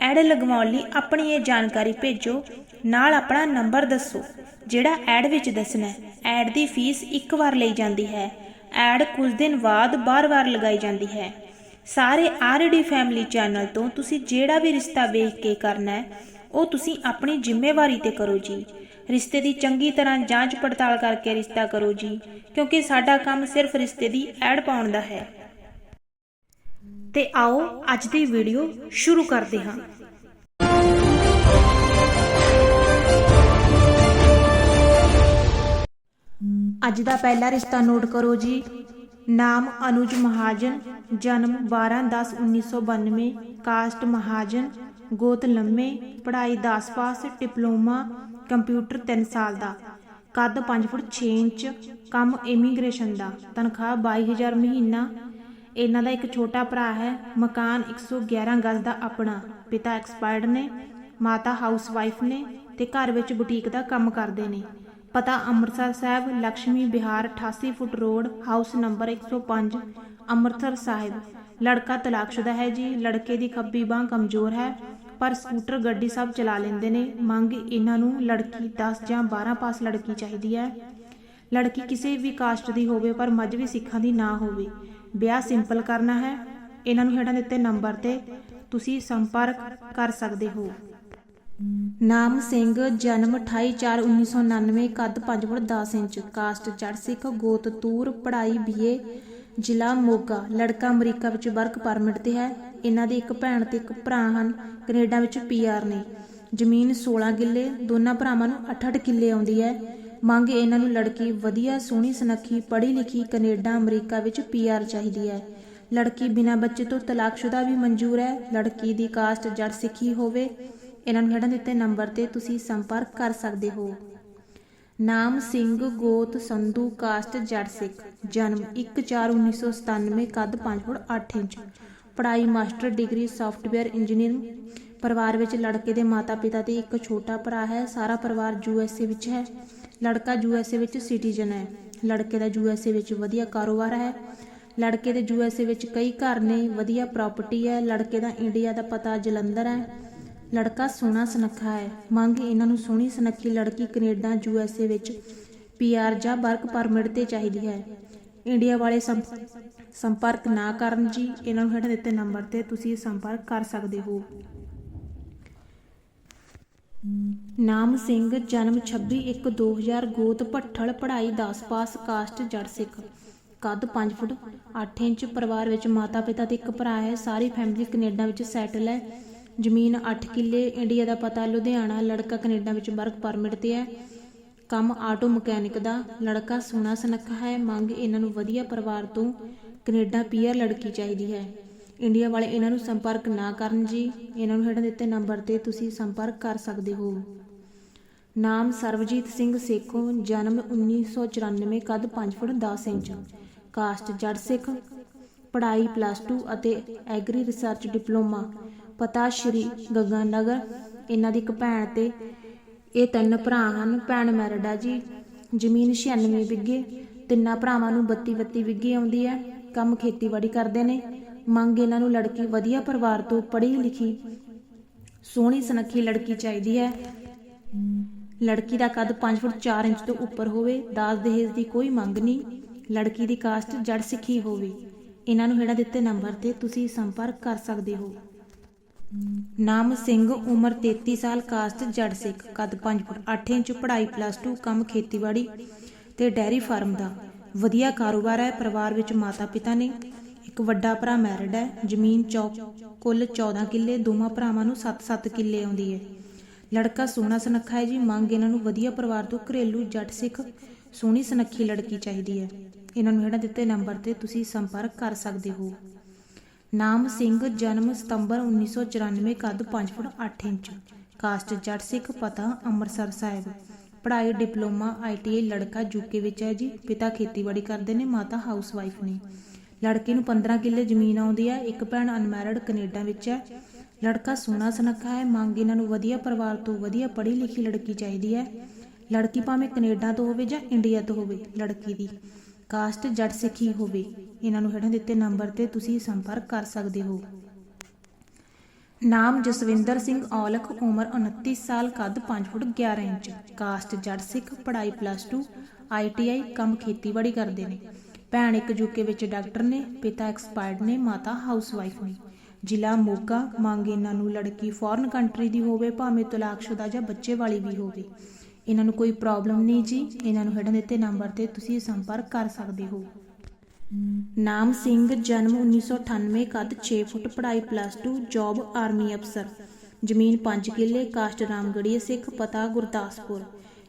Add ਲਗਵਾਉਣ ਲਈ ਆਪਣੀ ਇਹ ਜਾਣਕਾਰੀ ਭੇਜੋ। ਨਾਲ ਆਪਣਾ ਨੰਬਰ ਦੱਸੋ, ਜਿਹੜਾ ਐਡ ਵਿੱਚ ਦੱਸਣਾ ਹੈ। ਐਡ ਦੀ ਫੀਸ ਇੱਕ ਵਾਰ ਲਈ ਜਾਂਦੀ ਹੈ। ਐਡ ਕੁਝ ਦਿਨ ਬਾਅਦ ਬਾਰ-ਬਾਰ ਲਗਾਈ ਜਾਂਦੀ ਹੈ। ਸਾਰੇ ਆਰਡੀ ਫੈਮਿਲੀ ਚੈਨਲ ਤੋਂ ਤੁਸੀਂ ਜਿਹੜਾ ਵੀ ਰਿਸ਼ਤਾ ਵੇਖ ਕੇ ਕਰਨਾ ਹੈ, ਉਹ ਤੁਸੀਂ ਆਪਣੀ ਜ਼ਿੰਮੇਵਾਰੀ ਤੇ ਕਰੋ ਜੀ। ਰਿਸ਼ਤੇ ਦੀ ਚੰਗੀ ਤਰ੍ਹਾਂ ਜਾਂਚ ਪੜਤਾਲ ਕਰਕੇ ਰਿਸ਼ਤਾ ਕਰੋ ਜੀ, ਕਿਉਂਕਿ ਸਾਡਾ ਕੰਮ ਸਿਰਫ ਰਿਸ਼ਤੇ ਦੀ ਐਡ ਪਾਉਣ ਦਾ ਹੈ। ਤੇ ਆਓ ਅੱਜ ਦੀ ਵੀਡੀਓ ਸ਼ੁਰੂ ਕਰਦੇ ਹਾਂ। ਅੱਜ ਦਾ ਪਹਿਲਾ ਰਿਸ਼ਤਾ ਨੋਟ ਕਰੋ ਜੀ। ਨਾਮ ਅਨੁਜ ਮਹਾਜਨ, ਜਨਮ 12/10/1992 ਕਾਸਟ ਮਹਾਜਨ, ਗੋਤ ਲੰਮੇ, ਪੜ੍ਹਾਈ 10 ਪਾਸ, ਡਿਪਲੋਮਾ, ਕੰਪਿਊਟਰ 3 ਸਾਲ ਦਾ। ਕੱਦ 5 ਫੁੱਟ 6 ਇੰਚ, ਕੰਮ ਇਮੀਗ੍ਰੇਸ਼ਨ ਦਾ, ਤਨਖਾਹ 22000 ਮਹੀਨਾ ਇਹਨਾਂ ਦਾ ਇੱਕ ਛੋਟਾ ਭਰਾ ਹੈ, ਮਕਾਨ 111 ਗਜ਼ ਦਾ ਆਪਣਾ। ਪਿਤਾ ਐਕਸਪਾਇਰਡ ਨੇ, ਮਾਤਾ ਹਾਊਸ ਵਾਈਫ ਨੇ ਤੇ ਘਰ ਵਿੱਚ ਬੁਟੀਕ ਦਾ ਕੰਮ ਕਰਦੇ ਨੇ। ਪਤਾ Amritsar Sahib Lakshmi Vihar 88 foot road house number 105 Amritsar Sahib. ਲੜਕਾ ਤਲਾਕਸ਼ੁਦਾ ਹੈ ਜੀ, ਲੜਕੇ ਦੀ ਖੱਬੀ ਬਾਹ ਕਮਜ਼ੋਰ ਹੈ, ਪਰ ਸਕੂਟਰ ਗੱਡੀ ਸਭ ਚਲਾ ਲੈਂਦੇ ਨੇ। ਮੰਗ ਇਹਨਾਂ ਨੂੰ ਲੜਕੀ 10 ਜਾਂ 12 ਪਾਸ ਲੜਕੀ ਚਾਹੀਦੀ ਹੈ। ਲੜਕੀ ਕਿਸੇ ਵੀ ਕਾਸਟ ਦੀ ਹੋਵੇ, ਪਰ ਮਜ਼੍ਹਬੀ ਸਿੱਖਾਂ ਦੀ ਨਾ ਹੋਵੇ। ਵਿਆਹ ਸਿੰਪਲ ਕਰਨਾ ਹੈ। ਇਹਨਾਂ ਨੂੰ ਹੇਠਾਂ ਦਿੱਤੇ ਨੰਬਰ ਤੇ ਤੁਸੀਂ ਸੰਪਰਕ ਕਰ ਸਕਦੇ ਹੋ। ਨਾਮ ਸਿੰਘ, ਜਨਮ 28/4/1999 ਕੱਦ 5 ਫੁੱਟ 10 ਇੰਚ ਕਾਸਟ ਜੜ ਸਿੱਖ, ਗੋਤ ਤੂਰ, ਪੜ੍ਹਾਈ ਬੀਏ, ਜ਼ਿਲ੍ਹਾ ਮੋਗਾ, ਲੜਕਾ ਅਮਰੀਕਾ ਵਿੱਚ ਵਰਕ ਪਰਮਿਟ ਤੇ ਹੈ। ਇਹਨਾਂ ਦੀ ਇੱਕ ਭੈਣ ਤੇ ਇੱਕ ਭਰਾ ਹਨ, ਕੈਨੇਡਾ ਵਿੱਚ ਪੀਆਰ ਨੇ। ਜ਼ਮੀਨ 16 ਕਿੱਲੇ, ਦੋਨਾਂ ਭਰਾਵਾਂ ਨੂੰ 8-8 ਕਿੱਲੇ ਆਉਂਦੀ ਹੈ। ਮੰਗ ਇਹਨਾਂ ਨੂੰ ਲੜਕੀ ਵਧੀਆ ਸੋਹਣੀ ਸੁਨੱਖੀ ਪੜ੍ਹੀ ਲਿਖੀ ਕੈਨੇਡਾ, ਅਮਰੀਕਾ ਵਿੱਚ ਪੀਆਰ ਚਾਹੀਦੀ ਹੈ। ਲੜਕੀ ਬਿਨਾਂ ਬੱਚੇ ਤੋਂ ਤਲਾਕਸ਼ੁਦਾ ਵੀ ਮਨਜ਼ੂਰ ਹੈ। ਲੜਕੀ ਦੀ ਕਾਸਟ ਜੜ ਸਿੱਖੀ ਹੋਵੇ, ਇਹਨਾਂ ਨੂੰ ਹੇਠਾਂ ਦਿੱਤੇ ਨੰਬਰ ਤੇ ਤੁਸੀਂ ਸੰਪਰਕ ਕਰ ਸਕਦੇ ਹੋ। ਨਾਮ ਸਿੰਘ ਗੋਤ ਸੰਧੂ, ਕਾਸਟ ਜੜ ਸਿੱਖ, ਜਨਮ 1/4/1997 ਕੱਦ 5 ਫੁੱਟ 8 ਇੰਚ। ਪੜਾਈ ਮਾਸਟਰ ਡਿਗਰੀ ਸੌਫਟਵੇਅਰ ਇੰਜੀਨੀਅਰਿੰਗ। ਪਰਿਵਾਰ ਵਿੱਚ ਲੜਕੇ ਦੇ ਮਾਤਾ-ਪਿਤਾ ਤੇ ਇੱਕ ਛੋਟਾ ਭਰਾ ਹੈ। ਸਾਰਾ ਪਰਿਵਾਰ ਯੂਐਸਏ ਵਿੱਚ ਹੈ। ਲੜਕਾ ਯੂਐਸਏ ਵਿੱਚ ਸਿਟੀਜ਼ਨ ਹੈ। ਲੜਕੇ ਦਾ ਯੂਐਸਏ ਵਿੱਚ ਵਧੀਆ ਕਾਰੋਬਾਰ ਹੈ। ਲੜਕੇ ਦੇ ਯੂਐਸਏ ਵਿੱਚ ਕਈ ਘਰ ਨੇ, ਵਧੀਆ ਪ੍ਰਾਪਰਟੀ ਹੈ। ਲੜਕੇ ਦਾ ਇੰਡੀਆ ਦਾ ਪਤਾ ਜਲੰਧਰ ਹੈ। ਲੜਕਾ ਸੋਹਣਾ ਸੁਨੱਖਾ ਹੈ। ਮੰਗ ਇਹਨਾਂ ਨੂੰ ਸੋਹਣੀ ਸੁਨੱਖੀ ਲੜਕੀ ਕੈਨੇਡਾ ਯੂਐਸਏ ਵਿੱਚ ਪੀਆਰ ਜਾਂ ਵਰਕ ਪਰਮਿਟ ਤੇ ਚਾਹੀਦੀ ਹੈ। ਇੰਡੀਆ ਵਾਲੇ ਸੰਪ- ਸੰਪਰਕ ਨਾ ਕਰਨ ਜੀ। ਇਹਨਾਂ ਨੂੰ ਹੇਠ ਦਿੱਤੇ ਨੰਬਰ ਤੇ ਤੁਸੀਂ ਸੰਪਰਕ ਕਰ ਸਕਦੇ ਹੋ। ਨਾਮ ਸਿੰਘ, ਜਨਮ 26/1/2000 ਗੋਤ, ਭੱਠਲ ਪੜ੍ਹਾਈ 10 ਪਾਸ, ਕਾਸਟ, ਜੜ ਸਿੱਖ। ਕੱਦ 5 ਫੁੱਟ 8 ਇੰਚ ਪਰਿਵਾਰ ਵਿੱਚ ਮਾਤਾ ਪਿਤਾ ਤੇ ਇੱਕ ਭਰਾ ਹੈ। ਸਾਰੀ ਫੈਮਿਲੀ ਕੈਨੇਡਾ ਵਿੱਚ ਸੈਟਲ ਹੈ। ਜ਼ਮੀਨ 8 ਕਿੱਲੇ, ਇੰਡੀਆ ਦਾ ਪਤਾ ਲੁਧਿਆਣਾ, ਲੜਕਾ ਕੈਨੇਡਾ ਵਿੱਚ ਵਰਕ ਪਰਮਿਟ ਤੇ ਹੈ। ਕੰਮ ਆਟੋ ਮਕੈਨਿਕ ਦਾ, ਲੜਕਾ ਸੋਹਣਾ ਸੁਨੱਖਾ ਹੈ। ਮੰਗ ਇਹਨਾਂ ਨੂੰ ਵਧੀਆ ਪਰਿਵਾਰ ਤੋਂ ਕੈਨੇਡਾ ਪੀਅਰ ਲੜਕੀ ਚਾਹੀਦੀ ਹੈ। ਇੰਡੀਆ ਵਾਲੇ ਇਹਨਾਂ ਨੂੰ ਸੰਪਰਕ ਨਾ ਕਰਨ ਜੀ। ਇਹਨਾਂ ਨੂੰ ਹੇਠਾਂ ਦਿੱਤੇ ਨੰਬਰ ਤੇ ਤੁਸੀਂ ਸੰਪਰਕ ਕਰ ਸਕਦੇ ਹੋ। ਨਾਮ ਸਰਵਜੀਤ ਸਿੰਘ ਸੇਖੋਂ, ਜਨਮ 1994 ਕੱਦ 5 ਫੁੱਟ 10 ਇੰਚ। ਕਾਸਟ ਜੜ ਸਿੱਖ। ਪੜ੍ਹਾਈ ਪਲੱਸ 2 ਅਤੇ ਐਗਰੀ ਰਿਸਰਚ ਡਿਪਲੋਮਾ ਪਤਾ ਸ਼੍ਰੀ ਗੰਗਾ ਨਗਰ ਇਹਨਾਂ ਦੀ ਇੱਕ ਭੈਣ ਤੇ ਇਹ ਤਿੰਨ ਭਰਾ ਹਨ। ਭੈਣ ਮੈਰਿਡ ਆ ਜੀ। ਜ਼ਮੀਨ 96 ਵਿਗੇ ਤਿੰਨਾਂ ਭਰਾਵਾਂ ਨੂੰ 32 32 ਵਿਗੇ ਆਉਂਦੀ ਹੈ। ਕੰਮ ਖੇਤੀਬਾੜੀ ਕਰਦੇ ਨੇ। ਮੰਗ ਇਹਨਾਂ ਨੂੰ ਲੜਕੀ ਵਧੀਆ ਪਰਿਵਾਰ ਤੋਂ ਪੜ੍ਹੀ ਲਿਖੀ, ਸੋਹਣੀ ਸੁਨੱਖੀ ਲੜਕੀ ਚਾਹੀਦੀ ਹੈ। ਲੜਕੀ ਦਾ ਕੱਦ 5 ਫੁੱਟ 4 ਇੰਚ ਤੋਂ ਉੱਪਰ ਹੋਵੇ, ਦਾਜ ਦਹੇਜ ਦੀ ਕੋਈ ਮੰਗ ਨਹੀਂ। ਲੜਕੀ ਦੀ ਕਾਸਟ ਜੜ ਸਿੱਖੀ ਹੋਵੇ। ਇਹਨਾਂ ਨੂੰ ਹੇਠਾਂ ਦਿੱਤੇ ਨੰਬਰ ਤੇ ਤੁਸੀਂ ਸੰਪਰਕ ਕਰ ਸਕਦੇ ਹੋ। ਨਾਮ ਸਿੰਘ, ਉਮਰ 33 ਸਾਲ, ਕਾਸਟ ਜੜ ਸਿੱਖ, ਕੱਦ 5 ਫੁੱਟ 8 ਇੰਚ, ਪੜ੍ਹਾਈ ਪਲੱਸ 2 ਕੰਮ ਖੇਤੀਬਾੜੀ ਤੇ ਡੈਰੀ ਫਾਰਮ ਦਾ। ਵਧੀਆ ਕਾਰੋਬਾਰ ਹੈ, ਪਰਿਵਾਰ ਵਿੱਚ ਮਾਤਾ ਪਿਤਾ ਨੇ। ਇੱਕ ਵੱਡਾ ਭਰਾ ਮੈਰਿਡ ਹੈ। ਜ਼ਮੀਨ ਚੌ ਕੁੱਲ 14 ਕਿੱਲੇ, ਦੋਵਾਂ ਭਰਾਵਾਂ ਨੂੰ 7-7 ਕਿੱਲੇ ਆਉਂਦੀ ਹੈ। ਲੜਕਾ ਸੋਹਣਾ ਸੁਨੱਖਾ ਹੈ ਜੀ। ਮੰਗ ਇਹਨਾਂ ਨੂੰ ਵਧੀਆ ਪਰਿਵਾਰ ਤੋਂ ਘਰੇਲੂ ਜੱਟ ਸਿੱਖ, ਸੋਹਣੀ ਸੁਨੱਖੀ ਲੜਕੀ ਚਾਹੀਦੀ ਹੈ। ਇਹਨਾਂ ਨੂੰ ਹੇਠਾਂ ਦਿੱਤੇ ਨੰਬਰ ਤੇ ਤੁਸੀਂ ਸੰਪਰਕ ਕਰ ਸਕਦੇ ਹੋ। ਨਾਮ ਸਿੰਘ, ਜਨਮ ਸਤੰਬਰ 1994 ਕੱਦ 5 ਫੁੱਟ 8 ਇੰਚ। ਕਾਸਟ ਜੱਟ ਸਿੱਖ, ਪਤਾ ਅੰਮ੍ਰਿਤਸਰ ਸਾਹਿਬ। ਪੜ੍ਹਾਈ, ਡਿਪਲੋਮਾ ਆਈਟੀਆਈ ਲੜਕਾ ਯੂਕੇ ਵਿੱਚ ਹੈ ਜੀ। ਪਿਤਾ ਖੇਤੀਬਾੜੀ ਕਰਦੇ ਨੇ, ਮਾਤਾ ਹਾਊਸ ਵਾਈਫ ਨੇ। ਲੜਕੇ ਨੂੰ 15 ਕਿੱਲੇ ਜ਼ਮੀਨ ਆਉਂਦੀ ਹੈ, ਇੱਕ ਭੈਣ ਅਨਮੈਰਿਡ ਕੈਨੇਡਾ ਵਿੱਚ ਹੈ। ਲੜਕਾ ਸੋਹਣਾ ਸੁਨੱਖਾ ਹੈ, ਮੰਗ ਇਹਨਾਂ ਨੂੰ ਵਧੀਆ ਪਰਿਵਾਰ ਤੋਂ ਵਧੀਆ ਪੜ੍ਹੀ ਲਿਖੀ ਲੜਕੀ ਚਾਹੀਦੀ ਹੈ। ਲੜਕੀ ਭਾਵੇਂ ਕੈਨੇਡਾ ਤੋਂ ਹੋਵੇ ਜਾਂ ਇੰਡੀਆ ਤੋਂ ਹੋਵੇ, ਲੜਕੀ ਦੀ ਕਾਸਟ ਜੱਟ ਸਿੱਖੀ ਹੋਵੇ। ਇਹਨਾਂ ਨੂੰ ਹੇਠਾਂ ਦਿੱਤੇ ਨੰਬਰ ਤੇ ਤੁਸੀਂ ਸੰਪਰਕ ਕਰ ਸਕਦੇ ਹੋ। ਨਾਮ ਜਸਵਿੰਦਰ ਸਿੰਘ ਔਲਖ, ਉਮਰ 29 ਸਾਲ, ਕੱਦ 5 ਫੁੱਟ 11 ਇੰਚ। ਕਾਸਟ ਜੱਟ ਸਿੱਖ, ਪੜ੍ਹਾਈ ਪਲੱਸ 2 ਆਈਟੀਆਈ ਕੰਮ ਖੇਤੀਬਾੜੀ ਕਰਦੇ ਨੇ। ਭੈਣ ਇੱਕ ਯੂਕੇ ਵਿੱਚ ਡਾਕਟਰ ਨੇ, ਪਿਤਾ ਐਕਸਪਾਇਰਡ ਨੇ, ਮਾਤਾ ਹਾਊਸ ਨੇ। ਜ਼ਿਲ੍ਹਾ ਮੋਗਾ, ਮੰਗ ਇਹਨਾਂ ਨੂੰ ਲੜਕੀ ਫੋਰਨ ਕੰਟਰੀ ਦੀ ਹੋਵੇ, ਭਾਵੇਂ ਤਲਾਕਸ਼ੁਦਾ ਜਾਂ ਬੱਚੇ ਵਾਲੀ ਵੀ ਹੋਵੇ। ਇਹਨਾਂ ਨੂੰ ਕੋਈ ਪ੍ਰੋਬਲਮ ਨਹੀਂ ਜੀ, ਇਹਨਾਂ ਨੂੰ ਹੇਠਾਂ ਦਿੱਤੇ ਨੰਬਰ ਤੇ ਤੁਸੀਂ ਸੰਪਰਕ ਕਰ ਸਕਦੇ ਹੋ। ਨਾਮ ਸਿੰਘ, ਜਨਮ 1998 ਕੱਦ 6 ਫੁੱਟ, ਪੜ੍ਹਾਈ ਪਲੱਸ 2 ਜੌਬ ਆਰਮੀ ਅਫਸਰ ਜ਼ਮੀਨ 5 ਕਿੱਲੇ, ਕਾਸਟ ਰਾਮਗੜੀਆ ਸਿੱਖ ਪਤਾ ਗੁਰਦਾਸਪੁਰ।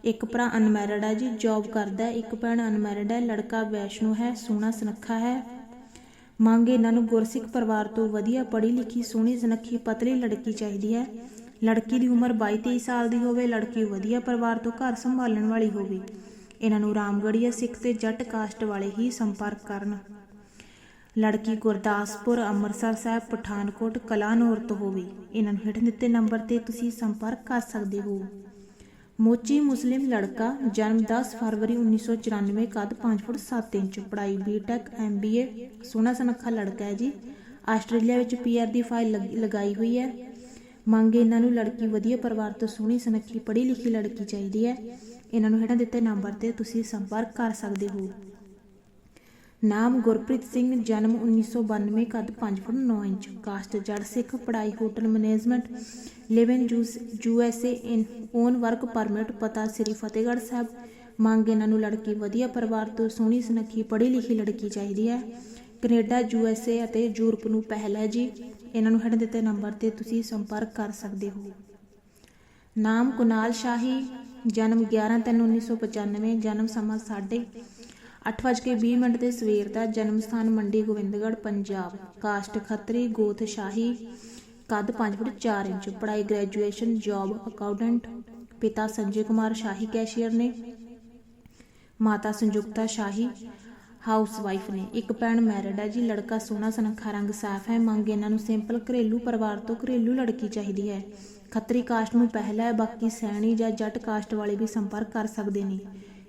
ਇੱਕ ਭਰਾ ਅਨਮੈਰਿਡ ਹੈ ਜੀ ਜੌਬ ਕਰਦਾ ਇੱਕ ਭੈਣ ਅਨਮੈਰਿਡ ਹੈ, ਲੜਕਾ ਵੈਸ਼ਨੂ ਹੈ, ਸੋਹਣਾ ਸੁਨੱਖਾ ਹੈ। ਮੰਗ ਇਹਨਾਂ ਨੂੰ ਗੁਰਸਿੱਖ ਪਰਿਵਾਰ ਤੋਂ ਵਧੀਆ ਪੜ੍ਹੀ ਲਿਖੀ, ਸੋਹਣੀ ਸੁਨੱਖੀ, ਪਤਲੀ ਲੜਕੀ ਚਾਹੀਦੀ ਹੈ। ਲੜਕੀ ਦੀ ਉਮਰ 22-23 ਸਾਲ ਦੀ ਹੋਵੇ, ਲੜਕੀ ਵਧੀਆ ਪਰਿਵਾਰ ਤੋਂ ਘਰ ਸੰਭਾਲਣ ਵਾਲੀ ਹੋਵੇ। ਇਹਨਾਂ ਨੂੰ ਰਾਮਗੜੀਆ ਸਿੱਖ ਤੇ ਜੱਟ ਕਾਸਟ ਵਾਲੇ ਹੀ ਸੰਪਰਕ ਕਰਨ। ਲੜਕੀ ਗੁਰਦਾਸਪੁਰ, ਅੰਮ੍ਰਿਤਸਰ ਸਾਹਿਬ, ਪਠਾਨਕੋਟ ਕਲਾਨੌਰ ਤੋਂ ਹੋਵੇ। ਇਹਨਾਂ ਨੂੰ ਹੇਠ ਦਿੱਤੇ ਨੰਬਰ ਤੇ ਤੁਸੀਂ ਸੰਪਰਕ ਕਰ ਸਕਦੇ ਹੋ। ਮੋਚੀ ਮੁਸਲਿਮ ਲੜਕਾ ਜਨਮ 10 ਫਰਵਰੀ 1994 ਕੱਦ 5 ਫੁੱਟ 7 ਇੰਚ, ਪੜ੍ਹਾਈ ਬੀਟੈਕ ਐਮਬੀਏ ਸੋਹਣਾ ਸੁਨੱਖਾ ਲੜਕਾ ਹੈ ਜੀ। ਆਸਟ੍ਰੇਲੀਆ ਵਿੱਚ ਪੀਆਰ ਦੀ ਫਾਈਲ ਲਗ- ਲਗਾਈ ਹੋਈ ਹੈ। ਮੰਗ ਇਹਨਾਂ ਨੂੰ ਲੜਕੀ ਵਧੀਆ ਪਰਿਵਾਰ ਤੋਂ ਸੋਹਣੀ, ਸੁਨੱਖੀ ਪੜ੍ਹੀ ਲਿਖੀ ਲੜਕੀ ਚਾਹੀਦੀ ਹੈ। ਇਹਨਾਂ ਨੂੰ ਹੇਠਾਂ ਦਿੱਤੇ ਨੰਬਰ ਤੇ ਤੁਸੀਂ ਸੰਪਰਕ ਕਰ ਸਕਦੇ ਹੋ। ਨਾਮ ਗੁਰਪ੍ਰੀਤ ਸਿੰਘ, ਜਨਮ 1992 ਕੱਦ 5 ਫੁੱਟ 9 ਇੰਚ। ਕਾਸਟ ਜੜ ਸਿੱਖ ਪੜ੍ਹਾਈ hotel management live in U S A in own work permit, ਪਤਾ ਸ੍ਰੀ ਫਤਿਹਗੜ੍ਹ ਸਾਹਿਬ। ਮੰਗ ਇਹਨਾਂ ਨੂੰ ਲੜਕੀ, ਵਧੀਆ ਪਰਿਵਾਰ ਤੋਂ ਸੋਹਣੀ ਸੁਨੱਖੀ, ਪੜ੍ਹੀ ਲਿਖੀ ਲੜਕੀ ਚਾਹੀਦੀ ਹੈ। ਕੈਨੇਡਾ, ਯੂ ਐਸ ਏ ਅਤੇ ਯੂਰਪ ਨੂੰ ਪਹਿਲ ਹੈ ਜੀ। ਇਹਨਾਂ ਨੂੰ ਹੇਠ ਦਿੱਤੇ ਨੰਬਰ ਤੇ ਤੁਸੀਂ ਸੰਪਰਕ ਕਰ ਸਕਦੇ ਹੋ। ਨਾਮ ਕੁਨਾਲ ਸ਼ਾਹੀ, ਜਨਮ 11/3/1995 ਜਨਮ ਸਮਾਂ ਸਾਢੇ 8:20 ਮਿੰਟ ਦੇ ਸਵੇਰ ਦਾ ਜਨਮ ਸਥਾਨ ਮੰਡੀ ਗੋਬਿੰਦਗੜ੍ਹ, ਪੰਜਾਬ। ਕਾਸਟ ਖੱਤਰੀ, ਗੋਤ ਸ਼ਾਹੀ, ਕੱਦ 5 ਫੁੱਟ 4 ਇੰਚ। ਪੜ੍ਹਾਈ ਗ੍ਰੈਜੂਏਸ਼ਨ, ਜੌਬ ਅਕਾਊਂਟੈਂਟ। ਪਿਤਾ ਸੰਜੇ ਕੁਮਾਰ ਸ਼ਾਹੀ ਕੈਸ਼ੀਅਰ ਨੇ। ਮਾਤਾ ਸੰਯੁਕਤਾ ਸ਼ਾਹੀ ਹਾਊਸ ਵਾਈਫ ਨੇ। ਇੱਕ ਭੈਣ ਮੈਰਿਡ ਹੈ ਜੀ, ਲੜਕਾ ਸੋਹਣਾ, ਸੁਨੱਖਾ ਰੰਗ ਸਾਫ਼ ਹੈ। ਮੰਗ ਇਹਨਾਂ ਨੂੰ ਸਿੰਪਲ ਘਰੇਲੂ ਪਰਿਵਾਰ ਤੋਂ ਘਰੇਲੂ ਲੜਕੀ ਚਾਹੀਦੀ ਹੈ। ਖੱਤਰੀ ਕਾਸਟ ਨੂੰ ਪਹਿਲਾ ਹੈ, ਬਾਕੀ ਸੈਣੀ ਜਾਂ ਜੱਟ ਕਾਸਟ ਵਾਲੇ ਵੀ ਸੰਪਰਕ ਕਰ ਸਕਦੇ ਨੇ।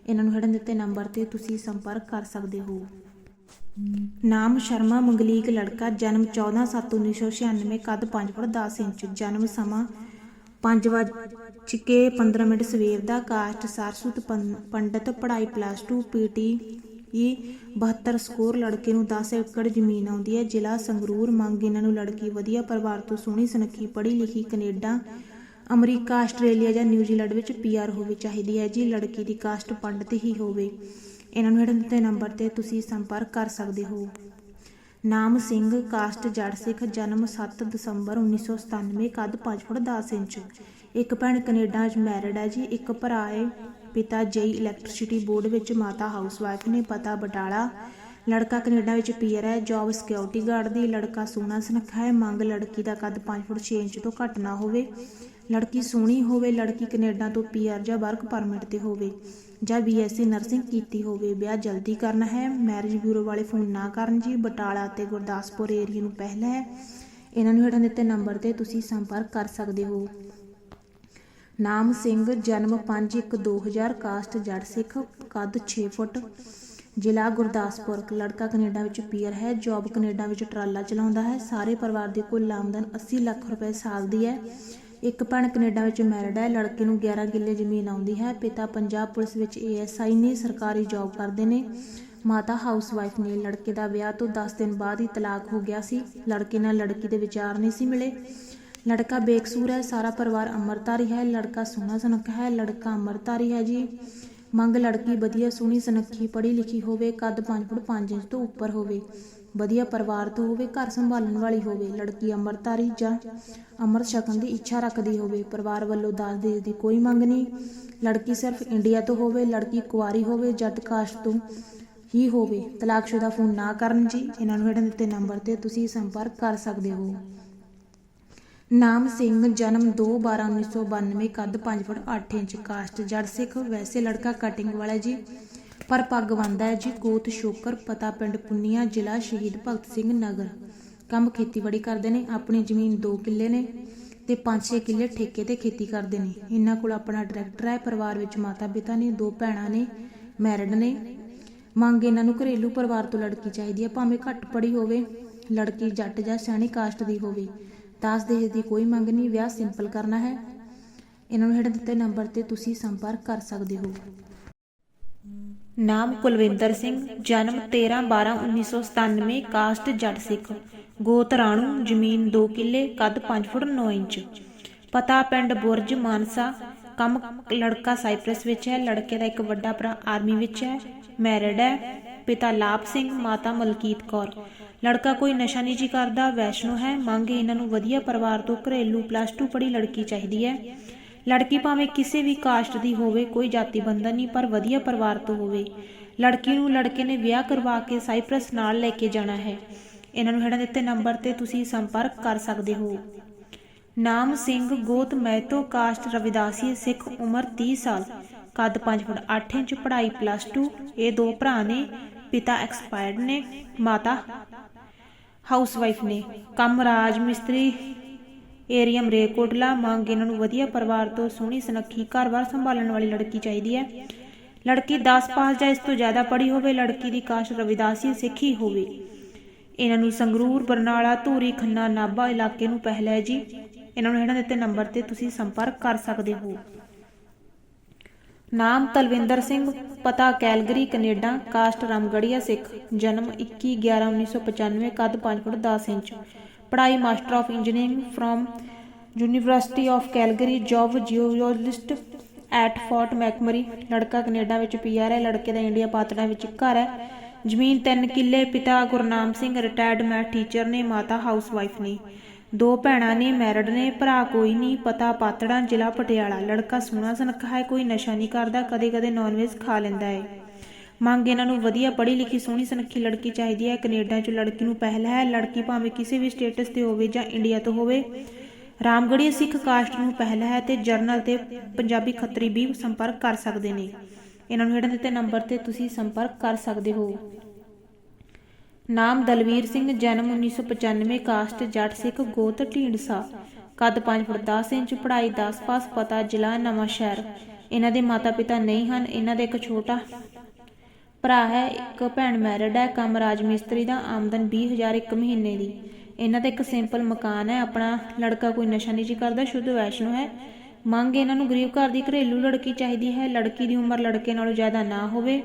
ਇਹਨਾਂ ਨੂੰ ਹੇਠਾਂ ਦਿੱਤੇ ਨੰਬਰ ਤੇ ਤੁਸੀਂ ਸੰਪਰਕ ਕਰ ਸਕਦੇ ਹੋ। ਨਾਮ ਸ਼ਰਮਾ ਮੰਗਲੀਕ, ਲੜਕਾ, ਜਨਮ 14/7/1996 ਕੱਦ 5 ਫੁੱਟ 10 ਇੰਚ, ਜਨਮ ਸਮਾਂ 5 ਵਜ ਕੇ 15 ਮਿੰਟ, ਸਵੇਰ ਦਾ ਕਾਸਟ ਸਰਸੁਤ ਪੰ- ਪੰਡਤ, ਪੜ੍ਹਾਈ ਪਲੱਸ 2 ਪੀਟੀ ਈ 72 ਸਕੋਰ, ਲੜਕੇ ਨੂੰ 10 ਏਕੜ ਜ਼ਮੀਨ ਆਉਂਦੀ ਹੈ, ਜ਼ਿਲ੍ਹਾ ਸੰਗਰੂਰ, ਮੰਗ ਇਹਨਾਂ ਨੂੰ ਲੜਕੀ, ਵਧੀਆ ਪਰਿਵਾਰ ਤੋਂ ਸੋਹਣੀ, ਸੁਨੱਖੀ ਪੜ੍ਹੀ ਲਿਖੀ ਕੈਨੇਡਾ ਅਮਰੀਕਾ, ਆਸਟ੍ਰੇਲੀਆ ਜਾਂ ਨਿਊਜ਼ੀਲੈਂਡ ਵਿੱਚ ਪੀਆਰ ਹੋਵੇ ਚਾਹੀਦੀ ਹੈ, ਜੀ ਲੜਕੀ ਦੀ ਕਾਸਟ ਪੰਡਤ ਹੀ ਹੋਵੇ। ਇਹਨਾਂ ਨੂੰ ਹੇਠ ਦਿੱਤੇ ਨੰਬਰ ਤੇ ਤੁਸੀਂ ਸੰਪਰਕ ਕਰ ਸਕਦੇ ਹੋ। ਨਾਮ ਸਿੰਘ, ਕਾਸਟ ਜੜ ਸਿੱਖ, ਜਨਮ 7 ਦਸੰਬਰ 1997 ਕੱਦ 5 ਫੁੱਟ 10 ਇੰਚ। ਇੱਕ ਭੈਣ ਕੈਨੇਡਾ ਵਿੱਚ ਮੈਰਿਡ ਹੈ ਜੀ। ਇੱਕ ਭਰਾ ਹੈ, ਪਿਤਾ ਜਈ ਇਲੈਕਟ੍ਰਿਸਿਟੀ ਬੋਰਡ ਵਿੱਚ ਮਾਤਾ ਹਾਊਸਵਾਈਫ ਨੇ, ਪਤਾ ਬਟਾਲਾ। ਲੜਕਾ ਕੈਨੇਡਾ ਵਿੱਚ ਪੀਆਰ ਹੈ ਜੌਬ ਸਿਕਿਉਰਿਟੀ ਗਾਰਡ ਦੀ। ਲੜਕਾ ਸੋਨਾ ਸੁਨੱਖਾ ਹੈ, ਮੰਗ ਲੜਕੀ ਦਾ ਕੱਦ 5 ਫੁੱਟ 6 ਇੰਚ ਤੋਂ ਘੱਟ ਨਾ ਹੋਵੇ। ਲੜਕੀ ਸੋਹਣੀ ਹੋਵੇ, ਲੜਕੀ ਕੈਨੇਡਾ ਤੋਂ ਪੀਆਰ ਜਾਂ ਵਰਕ ਪਰਮਿਟ ਤੇ ਹੋਵੇ ਜਾਂ ਬੀਐਸਸੀ ਨਰਸਿੰਗ ਕੀਤੀ ਹੋਵੇ, ਵਿਆਹ ਜਲਦੀ ਕਰਨਾ ਹੈ, ਮੈਰਿਜ ਬਿਊਰੋ ਵਾਲੇ ਫੋਨ ਨਾ ਕਰਨ ਜੀ, ਬਟਾਲਾ ਤੇ ਗੁਰਦਾਸਪੁਰ ਏਰੀਆ ਨੂੰ ਪਹਿਲਾ ਹੈ। ਇਹਨਾਂ ਨੂੰ ਹੇਠਾਂ ਦਿੱਤੇ ਨੰਬਰ ਤੇ ਤੁਸੀਂ ਸੰਪਰਕ ਕਰ ਸਕਦੇ ਹੋ। ਨਾਮ ਸਿੰਘ, ਜਨਮ 5/1/2000 ਕਾਸਟ ਜੜ ਸਿੱਖ, ਕੱਦ 6 ਫੁੱਟ, ਜ਼ਿਲ੍ਹਾ ਗੁਰਦਾਸਪੁਰ। ਲੜਕਾ ਕੈਨੇਡਾ ਵਿੱਚ ਪੀਅਰ ਹੈ, ਜੌਬ ਕੈਨੇਡਾ ਵਿੱਚ ਟਰਾਲਾ ਚਲਾਉਂਦਾ ਹੈ। ਸਾਰੇ ਪਰਿਵਾਰ ਦੀ ਕੁੱਲ ਆਮਦਨ 80 ਲੱਖ ਰੁਪਏ ਸਾਲ ਦੀ ਹੈ। ਇੱਕ ਭੈਣ ਕੈਨੇਡਾ ਵਿੱਚ ਮੈਰਿਡ ਹੈ, ਲੜਕੇ ਨੂੰ 11 ਕਿੱਲੇ ਜ਼ਮੀਨ ਆਉਂਦੀ ਹੈ। ਪਿਤਾ ਪੰਜਾਬ ਪੁਲਿਸ ਵਿੱਚ ਏਐਸਆਈ ਨੇ ਸਰਕਾਰੀ ਜੌਬ ਕਰਦੇ ਨੇ। ਮਾਤਾ ਹਾਊਸਵਾਈਫ ਨੇ ਲੜਕੇ ਦਾ ਵਿਆਹ ਤੋਂ 10 ਦਿਨ ਬਾਅਦ ਹੀ ਤਲਾਕ ਹੋ ਗਿਆ ਸੀ। ਲੜਕੇ ਨਾਲ ਲੜਕੀ ਦੇ ਵਿਚਾਰ ਨਹੀਂ ਸੀ ਮਿਲੇ। ਲੜਕਾ ਬੇਕਸੂਰ ਹੈ, ਸਾਰਾ ਪਰਿਵਾਰ ਅੰਮ੍ਰਿਤਧਾਰੀ ਹੈ, ਲੜਕਾ ਸੋਹਣਾ ਸੁਨੱਖਾ ਹੈ, ਲੜਕਾ ਅੰਮ੍ਰਿਤਧਾਰੀ ਹੈ ਜੀ। ਮੰਗ ਲੜਕੀ ਵਧੀਆ ਸੋਹਣੀ ਸੁਨੱਖੀ ਪੜ੍ਹੀ ਲਿਖੀ ਹੋਵੇ, ਕੱਦ 5 ਫੁੱਟ 5 ਇੰਚ ਤੋਂ ਉੱਪਰ ਹੋਵੇ, ਵਧੀਆ ਪਰਿਵਾਰ ਤੋਂ ਹੋਵੇ, ਘਰ ਸੰਭਾਲਣ ਵਾਲੀ ਹੋਵੇ, ਲੜਕੀ ਅੰਮ੍ਰਿਤਧਾਰੀ ਜਾਂ ਅੰਮ੍ਰਿਤ ਛਕਣ ਦੀ ਇੱਛਾ ਰੱਖਦੀ ਹੋਵੇ, ਪਰਿਵਾਰ ਵੱਲੋਂ ਦਾਜ ਦੇਜ ਦੀ ਕੋਈ ਮੰਗ ਨਹੀਂ। ਲੜਕੀ ਸਿਰਫ ਇੰਡੀਆ ਤੋਂ ਹੋਵੇ, ਲੜਕੀ ਕੁਆਰੀ ਹੋਵੇ ਜੱਟ ਕਾਸਟ ਤੋਂ ਹੀ ਹੋਵੇ, ਤਲਾਕਸ਼ੁਦਾ ਫੋਨ ਨਾ ਕਰਨ ਜੀ। ਇਹਨਾਂ ਨੂੰ ਹੇਠਾਂ ਦਿੱਤੇ ਨੰਬਰ ਤੇ ਤੁਸੀਂ ਸੰਪਰਕ ਕਰ ਸਕਦੇ ਹੋ। ਨਾਮ ਸਿੰਘ, ਜਨਮ 2/12/1992 ਕੱਦ 5 ਫੁੱਟ 8 ਇੰਚ ਕਾਸਟ ਜੜ ਸਿੱਖ। ਵੈਸੇ ਲੜਕਾ ਕਟਿੰਗ ਵਾਲਾ ਜੀ, ਪਰ ਪੱਗ ਬੰਨਦਾ ਹੈ ਜੀ। ਗੋਤ ਸ਼ੋਕਰ, ਪਤਾ ਪਿੰਡ ਪੁੰਨੀਆ, ਜ਼ਿਲ੍ਹਾ ਸ਼ਹੀਦ ਭਗਤ ਸਿੰਘ ਨਗਰ। ਕੰਮ ਖੇਤੀਬਾੜੀ ਕਰਦੇ ਨੇ, ਆਪਣੀ ਜ਼ਮੀਨ 2 ਕਿੱਲੇ ਨੇ ਤੇ 5-6 ਕਿੱਲੇ ਠੇਕੇ ਤੇ ਖੇਤੀ ਕਰਦੇ ਨੇ। ਇਹਨਾਂ ਕੋਲ ਆਪਣਾ ਟਰੈਕਟਰ ਹੈ, ਪਰਿਵਾਰ ਵਿੱਚ ਮਾਤਾ ਪਿਤਾ ਨੇ, ਦੋ ਭੈਣਾਂ ਨੇ ਮੈਰਿਡ ਨੇ। ਮੰਗ ਇਹਨਾਂ ਨੂੰ ਘਰੇਲੂ ਪਰਿਵਾਰ ਤੋਂ ਲੜਕੀ ਚਾਹੀਦੀ ਹੈ, ਭਾਵੇਂ ਘੱਟ ਪੜ੍ਹੀ ਹੋਵੇ, ਲੜਕੀ ਜੱਟ ਜਾਂ ਸਿਆਣੀ ਕਾਸਟ ਦੀ ਹੋਵੇ। ਦਾਸ ਦਹੇਜ ਦੀ ਕੋਈ ਮੰਗ ਨਹੀਂ, ਵਿਆਹ ਸਿੰਪਲ ਕਰਨਾ ਹੈ। ਇਹਨਾਂ ਨੂੰ ਹੇਠ ਦਿੱਤੇ ਨੰਬਰ ਤੇ ਤੁਸੀਂ ਸੰਪਰਕ ਕਰ ਸਕਦੇ ਹੋ। ਨਾਮ ਕੁਲਵਿੰਦਰ ਸਿੰਘ, ਜਨਮ 13/12/1997 ਕਾਸਟ ਜੱਟ ਸਿੱਖ। ਗੋਤ ਰਾਣੂ, ਜ਼ਮੀਨ 2 ਕਿੱਲੇ, ਕੱਦ 5 ਫੁੱਟ 9 ਇੰਚ। ਪਤਾ ਪਿੰਡ ਬੁਰਜ, ਮਾਨਸਾ। ਕੰਮ ਲੜਕਾ ਸਾਈਪ੍ਰਸ ਵਿੱਚ ਹੈ, ਲੜਕੇ ਦਾ ਇੱਕ ਵੱਡਾ ਭਰਾ ਆਰਮੀ ਵਿੱਚ ਹੈ ਮੈਰਿਡ ਹੈ। ਪਿਤਾ ਲਾਭ ਸਿੰਘ, ਮਾਤਾ ਮਲਕੀਤ ਕੌਰ। ਲੜਕਾ ਕੋਈ ਨਸ਼ਾ ਨਹੀਂ ਜੀ ਕਰਦਾ, ਵੈਸ਼ਨੋ ਹੈ, ਮੰਗ ਇਹਨਾਂ ਨੂੰ ਵਧੀਆ ਪਰਿਵਾਰ ਤੋਂ ਘਰੇਲੂ ਪਲੱਸ 2 ਪੜ੍ਹੀ ਲੜਕੀ ਚਾਹੀਦੀ ਹੈ। ਲੜਕੀ ਭਾਵੇਂ ਕਿਸੇ ਵੀ ਕਾਸਟ ਦੀ ਹੋਵੇ, ਕੋਈ ਜਾਤੀ ਬੰਧਨ ਨਹੀਂ, ਪਰ ਵਧੀਆ ਪਰਿਵਾਰ ਤੋਂ ਹੋਵੇ। ਲੜਕੀ ਨੂੰ ਲੜਕੇ ਨੇ ਵਿਆਹ ਕਰਵਾ ਕੇ ਸਾਈਪ੍ਰਸ ਨਾਲ ਲੈ ਕੇ ਜਾਣਾ ਹੈ। ਇਹਨਾਂ ਨੂੰ ਹੇਠਾਂ ਦਿੱਤੇ ਨੰਬਰ ਤੇ ਤੁਸੀਂ ਸੰਪਰਕ ਕਰ ਸਕਦੇ ਹੋ। ਨਾਮ ਸਿੰਘ ਗੋਤ ਮਹਿਤੋ ਕਾਸਟ ਰਵਿਦਾਸੀ ਸਿੱਖ ਉਮਰ 30 ਸਾਲ। ਕੱਦ 5 ਫੁੱਟ 8 ਇੰਚ, ਪੜ੍ਹਾਈ ਪਲੱਸ 2 ਇਹ ਦੋ ਭਰਾ ਨੇ, ਪਿਤਾ ਐਕਸਪਾਇਰਡ ਨੇ, ਮਾਤਾ ਹਾਊਸਵਾਈਫ ਨੇ ਕੰਮ ਮਿਸਤਰੀ ਏਰੀਆ ਮਰੇਕੋਟਲਾ ਮੰਗ ਇਹਨਾਂ ਨੂੰ ਵਧੀਆ ਪਰਿਵਾਰ ਤੋਂ ਸੋਹਣੀ ਸੁਨੱਖੀ ਘਰ-ਬਾਰ ਸੰਭਾਲਣ ਵਾਲੀ ਲੜਕੀ ਚਾਹੀਦੀ ਹੈ। ਲੜਕੀ 10 ਪਾਸ ਜਾਂ ਇਸ ਤੋਂ ਜ਼ਿਆਦਾ ਪੜ੍ਹੀ ਹੋਵੇ, ਲੜਕੀ ਦੀ ਕਾਸ਼ ਰਵਿਦਾਸੀ ਸਿੱਖੀ ਹੋਵੇ। ਇਹਨਾਂ ਨੂੰ ਸੰਗਰੂਰ, ਬਰਨਾਲਾ, ਧੂਰੀ, ਖੰਨਾ, ਨਾਭਾ ਇਲਾਕੇ ਨੂੰ ਪਹਿਲਾ ਹੈ ਜੀ। ਇਹਨਾਂ ਨੂੰ ਹੇਠਾਂ ਦਿੱਤੇ ਨੰਬਰ ਤੇ ਤੁਸੀਂ ਸੰਪਰਕ ਕਰ ਸਕਦੇ ਹੋ। ਨਾਮ ਤਲਵਿੰਦਰ ਸਿੰਘ, ਪਤਾ Calgary, Canada, caste Ramgarhia Sikh, ਜਨਮ 21/11/1995 ਕੱਦ 5 ਫੁੱਟ 10 ਇੰਚ। ਪੜ੍ਹਾਈ master of engineering from university of Calgary job geologist at Fort McMurray, ਲੜਕਾ ਕੈਨੇਡਾ ਵਿੱਚ ਪੀਆਰ ਹੈ, ਲੜਕੇ ਦਾ ਇੰਡੀਆ ਪਾਤੜਾ ਵਿੱਚ ਘਰ ਹੈ। ਜ਼ਮੀਨ 3 ਕਿੱਲੇ, ਪਿਤਾ Gurnam Singh retired math teacher ਨੇ, ਮਾਤਾ ਹਾਊਸਵਾਈਫ ਨੇ। ਦੋ ਭੈਣਾਂ ਨੇ ਮੈਰਿਡ ਨੇ, ਭਰਾ ਕੋਈ ਨਹੀਂ, ਪਤਾ ਪਾਤੜਾ, ਜ਼ਿਲ੍ਹਾ ਪਟਿਆਲਾ। ਲੜਕਾ ਸੋਹਣਾ ਸੁਨੱਖਾ ਹੈ, ਕੋਈ ਨਸ਼ਾ ਨਹੀਂ ਕਰਦਾ, ਕਦੇ-ਕਦੇ ਨੌਨਵੇਜ ਖਾ ਲੈਂਦਾ ਹੈ। ਮੰਗ ਇਹਨਾਂ ਨੂੰ ਵਧੀਆ ਪੜ੍ਹੀ ਲਿਖੀ ਸੋਹਣੀ ਸੁਨੱਖੀ ਲੜਕੀ ਚਾਹੀਦੀ ਹੈ। ਕੈਨੇਡਾ 'ਚ ਲੜਕੀ ਨੂੰ ਪਹਿਲ ਹੈ, ਲੜਕੀ ਭਾਵੇਂ ਕਿਸੇ ਵੀ ਸਟੇਟਸ ਤੇ ਹੋਵੇ ਜਾਂ ਇੰਡੀਆ ਤੋਂ ਹੋਵੇ। ਰਾਮਗੜੀਆ ਸਿੱਖ ਕਾਸਟ ਨੂੰ ਪਹਿਲ ਹੈ ਤੇ ਜਰਨਲ ਤੇ ਪੰਜਾਬੀ ਖੱਤਰੀ ਵੀ ਸੰਪਰਕ ਕਰ ਸਕਦੇ ਨੇ। ਇਹਨਾਂ ਨੂੰ ਹੇਠਾਂ ਦਿੱਤੇ ਨੰਬਰ ਤੇ ਤੁਸੀਂ ਸੰਪਰਕ ਕਰ ਸਕਦੇ ਹੋ। ਨਾਮ ਦਲਵੀਰ ਸਿੰਘ, ਜਨਮ 1995 ਕਾਸਟ ਜੱਟ ਸਿੱਖ ਗੋਤ ਢੀਂਡਸਾ। ਕੱਦ 5 ਫੁੱਟ 10 ਇੰਚ, ਪੜ੍ਹਾਈ 10 ਪਾਸ, ਪਤਾ ਜ਼ਿਲ੍ਹਾ ਨਵਾਂ ਸ਼ਹਿਰ। ਇਹਨਾਂ ਦੇ ਮਾਤਾ ਪਿਤਾ ਨਹੀਂ ਹਨ, ਇਹਨਾਂ ਦਾ ਇੱਕ ਛੋਟਾ ਭਰਾ ਹੈ, ਇੱਕ ਭੈਣ ਮੈਰਿਡ ਹੈ, ਕੰਮ ਰਾਜ ਮਿਸਤਰੀ ਦਾ, ਆਮਦਨ 20000 ਇੱਕ ਮਹੀਨੇ ਦੀ। ਇਹਨਾਂ ਦਾ ਇੱਕ ਸਿੰਪਲ ਮਕਾਨ ਹੈ, ਆਪਣਾ ਲੜਕਾ ਕੋਈ ਨਸ਼ਾ ਨਹੀਂ ਜੀ ਕਰਦਾ, ਸ਼ੁੱਧ ਵੈਸ਼ਨੋ ਹੈ। ਮੰਗ ਇਹਨਾਂ ਨੂੰ ਗਰੀਬ ਘਰ ਦੀ ਘਰੇਲੂ ਲੜਕੀ ਚਾਹੀਦੀ ਹੈ, ਲੜਕੀ ਦੀ ਉਮਰ ਲੜਕੇ ਨਾਲੋਂ ਜ਼ਿਆਦਾ ਨਾ ਹੋਵੇ।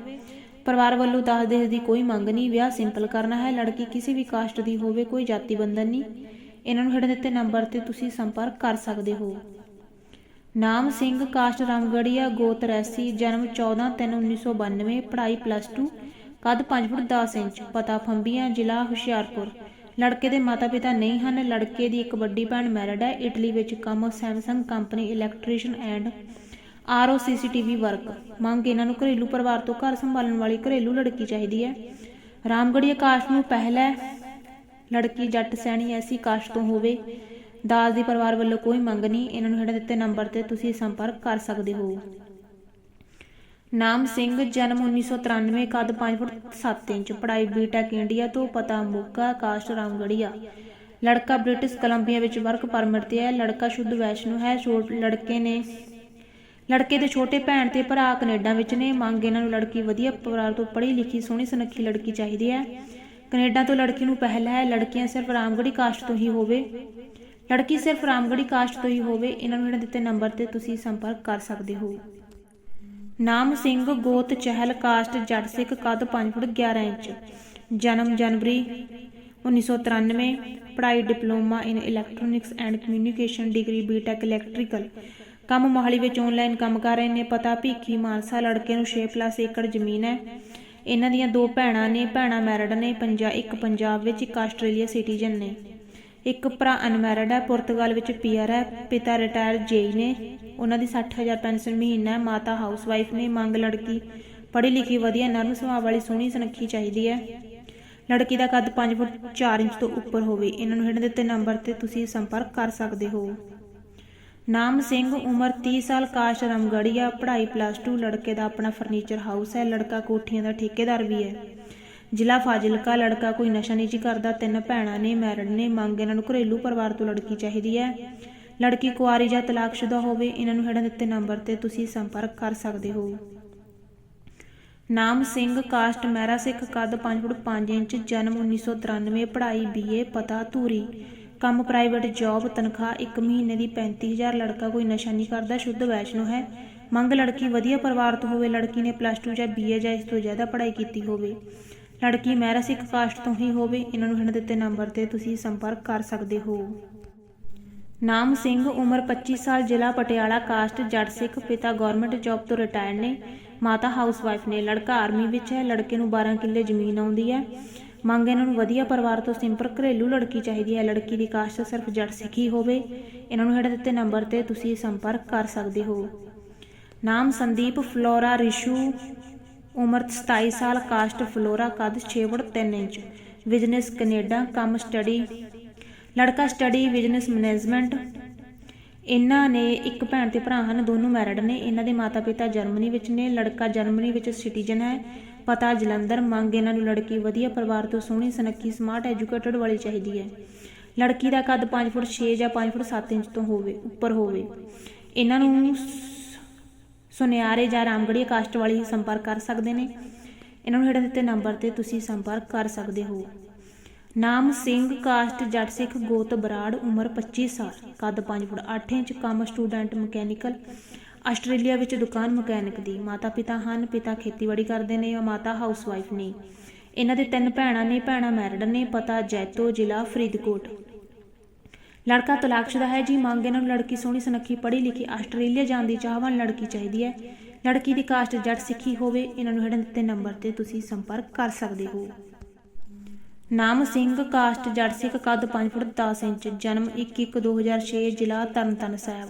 ਪਰਿਵਾਰ ਵੱਲੋਂ ਦਾਜ ਦਹੇਜ ਦੀ ਕੋਈ ਮੰਗ ਨਹੀਂ, ਵਿਆਹ ਸਿੰਪਲ ਕਰਨਾ ਹੈ, ਲੜਕੀ ਕਿਸੇ ਵੀ ਕਾਸਟ ਦੀ ਹੋਵੇ, ਕੋਈ ਜਾਤੀ ਬੰਧਨ ਨਹੀਂ। ਇਹਨਾਂ ਨੂੰ ਹੇਠ ਦਿੱਤੇ ਨੰਬਰ ਤੇ ਤੁਸੀਂ ਸੰਪਰਕ ਕਰ ਸਕਦੇ ਹੋ। ਨਾਮ ਸਿੰਘ ਕਾਸਟ ਰਾਮਗੜੀਆ ਗੋਤ ਰੈਸੀ, ਜਨਮ 14/3/1992 ਪੜ੍ਹਾਈ ਪਲੱਸ 2 ਕੱਦ 5 ਫੁੱਟ 10 ਇੰਚ, ਪਤਾ ਫੰਬੀਆਂ, ਜ਼ਿਲ੍ਹਾ ਹੁਸ਼ਿਆਰਪੁਰ। ਲੜਕੇ ਦੇ ਮਾਤਾ-ਪਿਤਾ ਨਹੀਂ ਹਨ, ਲੜਕੇ ਦੀ ਇੱਕ ਵੱਡੀ ਭੈਣ ਮੈਰਿਡ ਹੈ, ਇਟਲੀ ਵਿੱਚ ਕੰਮ, Samsung company electrician and RO CCTV work. ਮੰਗ ਇਹਨਾਂ ਨੂੰ ਘਰੇਲੂ ਪਰਿਵਾਰ ਤੋਂ ਘਰ ਸੰਭਾਲਣ ਵਾਲੀ ਘਰੇਲੂ ਲੜਕੀ ਚਾਹੀਦੀ ਹੈ। ਰਾਮਗੜੀਆ ਕਾਸਟ ਨੂੰ ਪਹਿਲਾ ਲੜਕੀ ਜੱਟ ਸੈਣੀ ਐਸੀ ਕਾਸਟ ਤੋਂ ਹੋਵੇ। ਦਾਜ ਦੀ ਪਰਿਵਾਰ ਵੱਲੋਂ ਕੋਈ ਮੰਗ ਨਹੀਂ। ਇਹਨਾਂ ਨੂੰ ਹੇਠ ਦਿੱਤੇ ਨੰਬਰ ਤੇ ਤੁਸੀਂ ਸੰਪਰਕ ਕਰ ਸਕਦੇ ਹੋ। ਨਾਮ ਸਿੰਘ, ਜਨਮ 1993 ਕੱਦ 5 ਫੁੱਟ 7 ਇੰਚ ਪੜਾਈ ਬੀਟੈਕ ਇੰਡੀਆ ਤੋਂ ਪਤਾ ਮੋਗਾ ਕਾਸਟ ਰਾਮਗੜੀਆ ਲੜਕਾ ਬ੍ਰਿਟਿਸ਼ ਕੋਲੰਬੀਆ ਵਿੱਚ ਵਰਕ ਪਰਮਿਟ ਤੇ ਹੈ। ਲੜਕਾ ਸ਼ੁੱਧ ਵੈਸ਼ਨੂ ਹੈ। ਛੋਟ ਲੜਕੇ ਨੇ ਲੜਕੇ ਦੇ ਛੋਟੇ ਭੈਣ ਤੇ ਭਰਾ ਕੈਨੇਡਾ ਵਿੱਚ ਨੇ। ਮੰਗ ਇਹਨਾਂ ਨੂੰ ਲੜਕੀ ਵਧੀਆ ਪਰਿਵਾਰ ਤੋਂ ਪੜ੍ਹੀ ਲਿਖੀ, ਸੋਹਣੀ ਸੁਨੱਖੀ ਲੜਕੀ ਚਾਹੀਦੀ ਹੈ। ਕੈਨੇਡਾ ਤੋਂ ਲੜਕੀ ਨੂੰ ਪਹਿਲ ਹੈ, ਲੜਕੀਆਂ ਸਿਰਫ ਰਾਮਗੜੀ ਕਾਸਟ ਤੋਂ ਹੀ ਹੋਵੇ। ਲੜਕੀ ਸਿਰਫ ਰਾਮਗੜੀ ਕਾਸਟ ਤੋਂ ਹੀ ਹੋਵੇ, ਇਹਨਾਂ ਨੂੰ ਇਹਨਾਂ ਦਿੱਤੇ ਨੰਬਰ ਤੇ ਤੁਸੀਂ ਸੰਪਰਕ ਕਰ ਸਕਦੇ ਹੋ। ਨਾਮ ਸਿੰਘ ਗੋਤ ਚਹਿਲ ਕਾਸਟ ਜੱਟ ਸਿੱਖ ਕੱਦ 5 ਫੁੱਟ 11 ਇੰਚ। ਜਨਮ ਜਨਵਰੀ 1993 ਪੜ੍ਹਾਈ diploma in electronics and communication degree B Tech electrical ਕੰਮ ਮੋਹਾਲੀ ਵਿੱਚ ਆਨਲਾਈਨ ਕੰਮ ਕਰ ਰਹੇ ਨੇ, ਪਤਾ ਭੀਖੀ ਮਾਨਸਾ ਲੜਕੇ ਨੂੰ 6+ ਏਕੜ ਜ਼ਮੀਨ ਹੈ। ਇਹਨਾਂ ਦੀਆਂ ਦੋ ਭੈਣਾਂ ਨੇ, ਭੈਣਾਂ ਮੈਰਿਡ ਨੇ, ਪੰਜਾ, ਇੱਕ ਪੰਜਾਬ ਵਿੱਚ, ਇੱਕ ਆਸਟ੍ਰੇਲੀਆ ਸਿਟੀਜ਼ਨ ਨੇ। ਇੱਕ ਭਰਾ ਅਨਮੈਰਿਡ ਹੈ, ਪੁਰਤਗਾਲ ਵਿੱਚ ਪੀਆਰ ਹੈ, ਪਿਤਾ ਰਿਟਾਇਰ ਜੇਈ ਨੇ। ਉਹਨਾਂ ਦੀ 60000 ਪੈਨਸ਼ਨ ਮਹੀਨਾ ਹੈ, ਮਾਤਾ ਹਾਊਸਵਾਈਫ ਨੇ, ਮੰਗ ਲੜਕੀ। ਪੜ੍ਹੀ ਲਿਖੀ ਵਧੀਆ, ਨਰਮ ਸੁਭਾਅ ਵਾਲੀ, ਸੋਹਣੀ ਸੁਨੱਖੀ ਚਾਹੀਦੀ ਹੈ। ਲੜਕੀ ਦਾ ਕੱਦ 5 ਫੁੱਟ 4 ਇੰਚ ਤੋਂ ਉੱਪਰ ਹੋਵੇ। ਇਹਨਾਂ ਨੂੰ ਹੇਠ ਦਿੱਤੇ ਨੰਬਰ ਤੇ ਤੁਸੀਂ ਸੰਪਰਕ ਕਰ ਸਕਦੇ ਹੋ। ਨਾਮ ਸਿੰਘ, ਉਮਰ 30 ਸਾਲ, ਕਾਸ਼ ਰਮਗੜੀਆ ਪੜ੍ਹਾਈ ਪਲੱਸ 2 ਲੜਕੇ ਦਾ ਆਪਣਾ ਫਰਨੀਚਰ ਹਾਊਸ ਹੈ, ਲੜਕਾ ਕੋਠੀਆਂ ਦਾ ਠੇਕੇਦਾਰ ਵੀ ਹੈ। ਜ਼ਿਲ੍ਹਾ ਫਾਜ਼ਿਲਕਾ, ਲੜਕਾ ਕੋਈ ਨਸ਼ਾ ਨਹੀਂ ਜੀ ਕਰਦਾ, ਤਿੰਨ ਭੈਣਾਂ ਨੇ ਮੈਰਿਡ ਨੇ, ਮੰਗ ਇਹਨਾਂ ਨੂੰ ਘਰੇਲੂ ਪਰਿਵਾਰ ਤੋਂ ਲੜਕੀ ਚਾਹੀਦੀ ਹੈ। ਲੜਕੀ ਕੁਆਰੀ ਜਾਂ ਤਲਾਕਸ਼ੁਦਾ ਹੋਵੇ, ਇਹਨਾਂ ਨੂੰ ਹੇਠਾਂ ਦਿੱਤੇ ਨੰਬਰ ਤੇ ਤੁਸੀਂ ਸੰਪਰਕ ਕਰ ਸਕਦੇ ਹੋ। ਨਾਮ ਸਿੰਘ, ਕਾਸਟ, ਮਹਿਰਾ ਸਿੱਖ, ਕੱਦ 5 ਫੁੱਟ 5 ਇੰਚ, ਜਨਮ 1993 ਪੜ੍ਹਾਈ ਬੀਏ ਪਤਾ ਧੂਰੀ। ਕੰਮ ਪ੍ਰਾਈਵੇਟ ਜੌਬ ਤਨਖਾਹ 1 ਮਹੀਨੇ ਦੀ 35000 ਲੜਕਾ ਕੋਈ ਨਸ਼ਾ ਨਹੀਂ ਕਰਦਾ, ਸ਼ੁੱਧ ਵੈਸ਼ਨੋ ਹੈ। ਮੰਗ ਲੜਕੀ ਵਧੀਆ ਪਰਿਵਾਰ ਤੋਂ ਹੋਵੇ, ਲੜਕੀ ਨੇ ਪਲੱਸ 2 ਜਾਂ ਬੀਏ ਜਾਂ ਇਸ ਤੋਂ ਜ਼ਿਆਦਾ ਪੜ੍ਹਾਈ ਕੀਤੀ ਹੋਵੇ। ਲੜਕੀ ਮਹਿਰਾ ਸਿੱਖ ਕਾਸਟ ਤੋਂ ਹੀ ਹੋਵੇ, ਇਹਨਾਂ ਨੂੰ ਹੇਠ ਦਿੱਤੇ ਨੰਬਰ ਤੇ ਤੁਸੀਂ ਸੰਪਰਕ ਕਰ ਸਕਦੇ ਹੋ। ਨਾਮ ਸਿੰਘ, ਉਮਰ 25 ਸਾਲ, ਜ਼ਿਲ੍ਹਾ ਪਟਿਆਲਾ, ਕਾਸਟ, ਜੱਟ ਸਿੱਖ, ਪਿਤਾ ਗਵਰਨਮੈਂਟ ਜੌਬ ਤੋਂ ਰਿਟਾਇਰ ਨੇ, ਮਾਤਾ ਹਾਊਸਵਾਈਫ ਨੇ, ਲੜਕਾ ਆਰਮੀ ਵਿੱਚ ਹੈ, ਲੜਕੇ ਨੂੰ 12 ਕਿੱਲੇ ਜ਼ਮੀਨ ਆਉਂਦੀ ਹੈ। ਮੰਗ ਇਹਨਾਂ ਨੂੰ ਵਧੀਆ ਪਰਿਵਾਰ ਤੋਂ ਸਿੰਪਲ ਘਰੇਲੂ ਲੜਕੀ ਚਾਹੀਦੀ ਹੈ। ਲੜਕੀ ਦੀ ਕਾਸਟ ਸਿਰਫ ਜੱਟ ਸਿੱਖ ਹੋਵੇ। ਇਹਨਾਂ ਨੂੰ ਹੇਠ ਦਿੱਤੇ ਨੰਬਰ ਤੇ ਤੁਸੀਂ ਸੰਪਰਕ ਕਰ ਸਕਦੇ ਹੋ। ਨਾਮ ਸੰਦੀਪ ਫਲੋਰਾ ਰਿਸ਼ੂ, ਉਮਰ 27 ਸਾਲ ਕਾਸਟ ਫਲੋਰਾ ਕੱਦ 6 ਫੁੱਟ 3 ਇੰਚ। ਬਿਜ਼ਨਸ ਕੈਨੇਡਾ, ਕੰਮ ਸਟੱਡੀ। ਲੜਕਾ ਸਟੱਡੀ, ਬਿਜ਼ਨਸ ਮੈਨੇਜਮੈਂਟ। ਇਹਨਾਂ ਨੇ ਇੱਕ ਭੈਣ ਤੇ ਭਰਾ ਹਨ, ਦੋਨੋਂ ਮੈਰਿਡ ਨੇ। ਇਹਨਾਂ ਦੇ ਮਾਤਾ-ਪਿਤਾ ਜਰਮਨੀ ਵਿੱਚ ਨੇ। ਲੜਕਾ ਜਰਮਨੀ ਵਿੱਚ ਸਿਟੀਜ਼ਨ ਹੈ। ਪਤਾ ਜਲੰਧਰ, ਮੰਗ ਇਹਨਾਂ ਨੂੰ ਲੜਕੀ ਵਧੀਆ ਪਰਿਵਾਰ ਤੋਂ ਸੋਹਣੀ, ਸੁਨੱਖੀ, ਸਮਾਰਟ, ਐਜੂਕੇਟਡ ਵਾਲੀ ਚਾਹੀਦੀ ਹੈ। ਲੜਕੀ ਦਾ ਕੱਦ 5 ਫੁੱਟ 6 ਜਾਂ 5 ਫੁੱਟ 7 ਇੰਚ ਤੋਂ ਹੋਵੇ, ਉੱਪਰ ਹੋਵੇ। ਇਹਨਾਂ ਨੂੰ ਸੁਨਿਆਰੇ ਜਾਂ ਰਾਮਗੜੀਆ ਕਾਸਟ ਵਾਲੀ ਹੀ ਸੰਪਰਕ ਕਰ ਸਕਦੇ ਨੇ। ਇਹਨਾਂ ਨੂੰ ਹੇਠਾਂ ਦਿੱਤੇ ਨੰਬਰ ਤੇ ਤੁਸੀਂ ਸੰਪਰਕ ਕਰ ਸਕਦੇ ਹੋ। ਨਾਮ ਸਿੰਘ, ਕਾਸਟ ਜੱਟ ਸਿੱਖ ਗੋਤ ਬਰਾੜ, ਉਮਰ 25 ਸਾਲ, ਕੱਦ 5 ਫੁੱਟ 8 ਇੰਚ, ਕੰਮ ਸਟੂਡੈਂਟ ਮਕੈਨੀਕਲ ਆਸਟ੍ਰੇਲੀਆ ਵਿੱਚ ਦੁਕਾਨ ਮਕੈਨਿਕ ਦੀ। ਮਾਤਾ ਪਿਤਾ ਹਨ, ਪਿਤਾ ਖੇਤੀਬਾੜੀ ਕਰਦੇ ਨੇ, ਔਰ ਮਾਤਾ ਹਾਊਸਵਾਈਫ ਨੇ। ਇਹਨਾਂ ਦੇ ਤਿੰਨ ਭੈਣਾਂ ਨੇ, ਭੈਣਾਂ ਮੈਰਿਡ ਨੇ, ਪਤਾ ਜੈਤੋ ਜ਼ਿਲ੍ਹਾ ਫਰੀਦਕੋਟ। ਲੜਕਾ ਤਲਾਕਸ਼ੁਦਾ ਹੈ ਜੀ। ਮੰਗ ਇਹਨਾਂ ਨੂੰ ਲੜਕੀ ਸੋਹਣੀ, ਸੁਨੱਖੀ ਪੜ੍ਹੀ ਲਿਖੀ ਆਸਟ੍ਰੇਲੀਆ ਜਾਣ ਦੀ ਚਾਹਵਾਨ ਲੜਕੀ ਚਾਹੀਦੀ ਹੈ। ਲੜਕੀ ਦੀ ਕਾਸਟ ਜੱਟ ਸਿੱਖੀ ਹੋਵੇ, ਇਹਨਾਂ ਨੂੰ ਹੇਠਾਂ ਦਿੱਤੇ ਨੰਬਰ ਤੇ ਤੁਸੀਂ ਸੰਪਰਕ ਕਰ ਸਕਦੇ ਹੋ। ਨਾਮ ਸਿੰਘ, ਕਾਸਟ ਜੱਟ ਸਿੱਖ, ਕੱਦ 5 ਫੁੱਟ 10 ਇੰਚ, ਜਨਮ 21/2006 ਜ਼ਿਲ੍ਹਾ ਤਰਨਤਾਰਨ ਸਾਹਿਬ।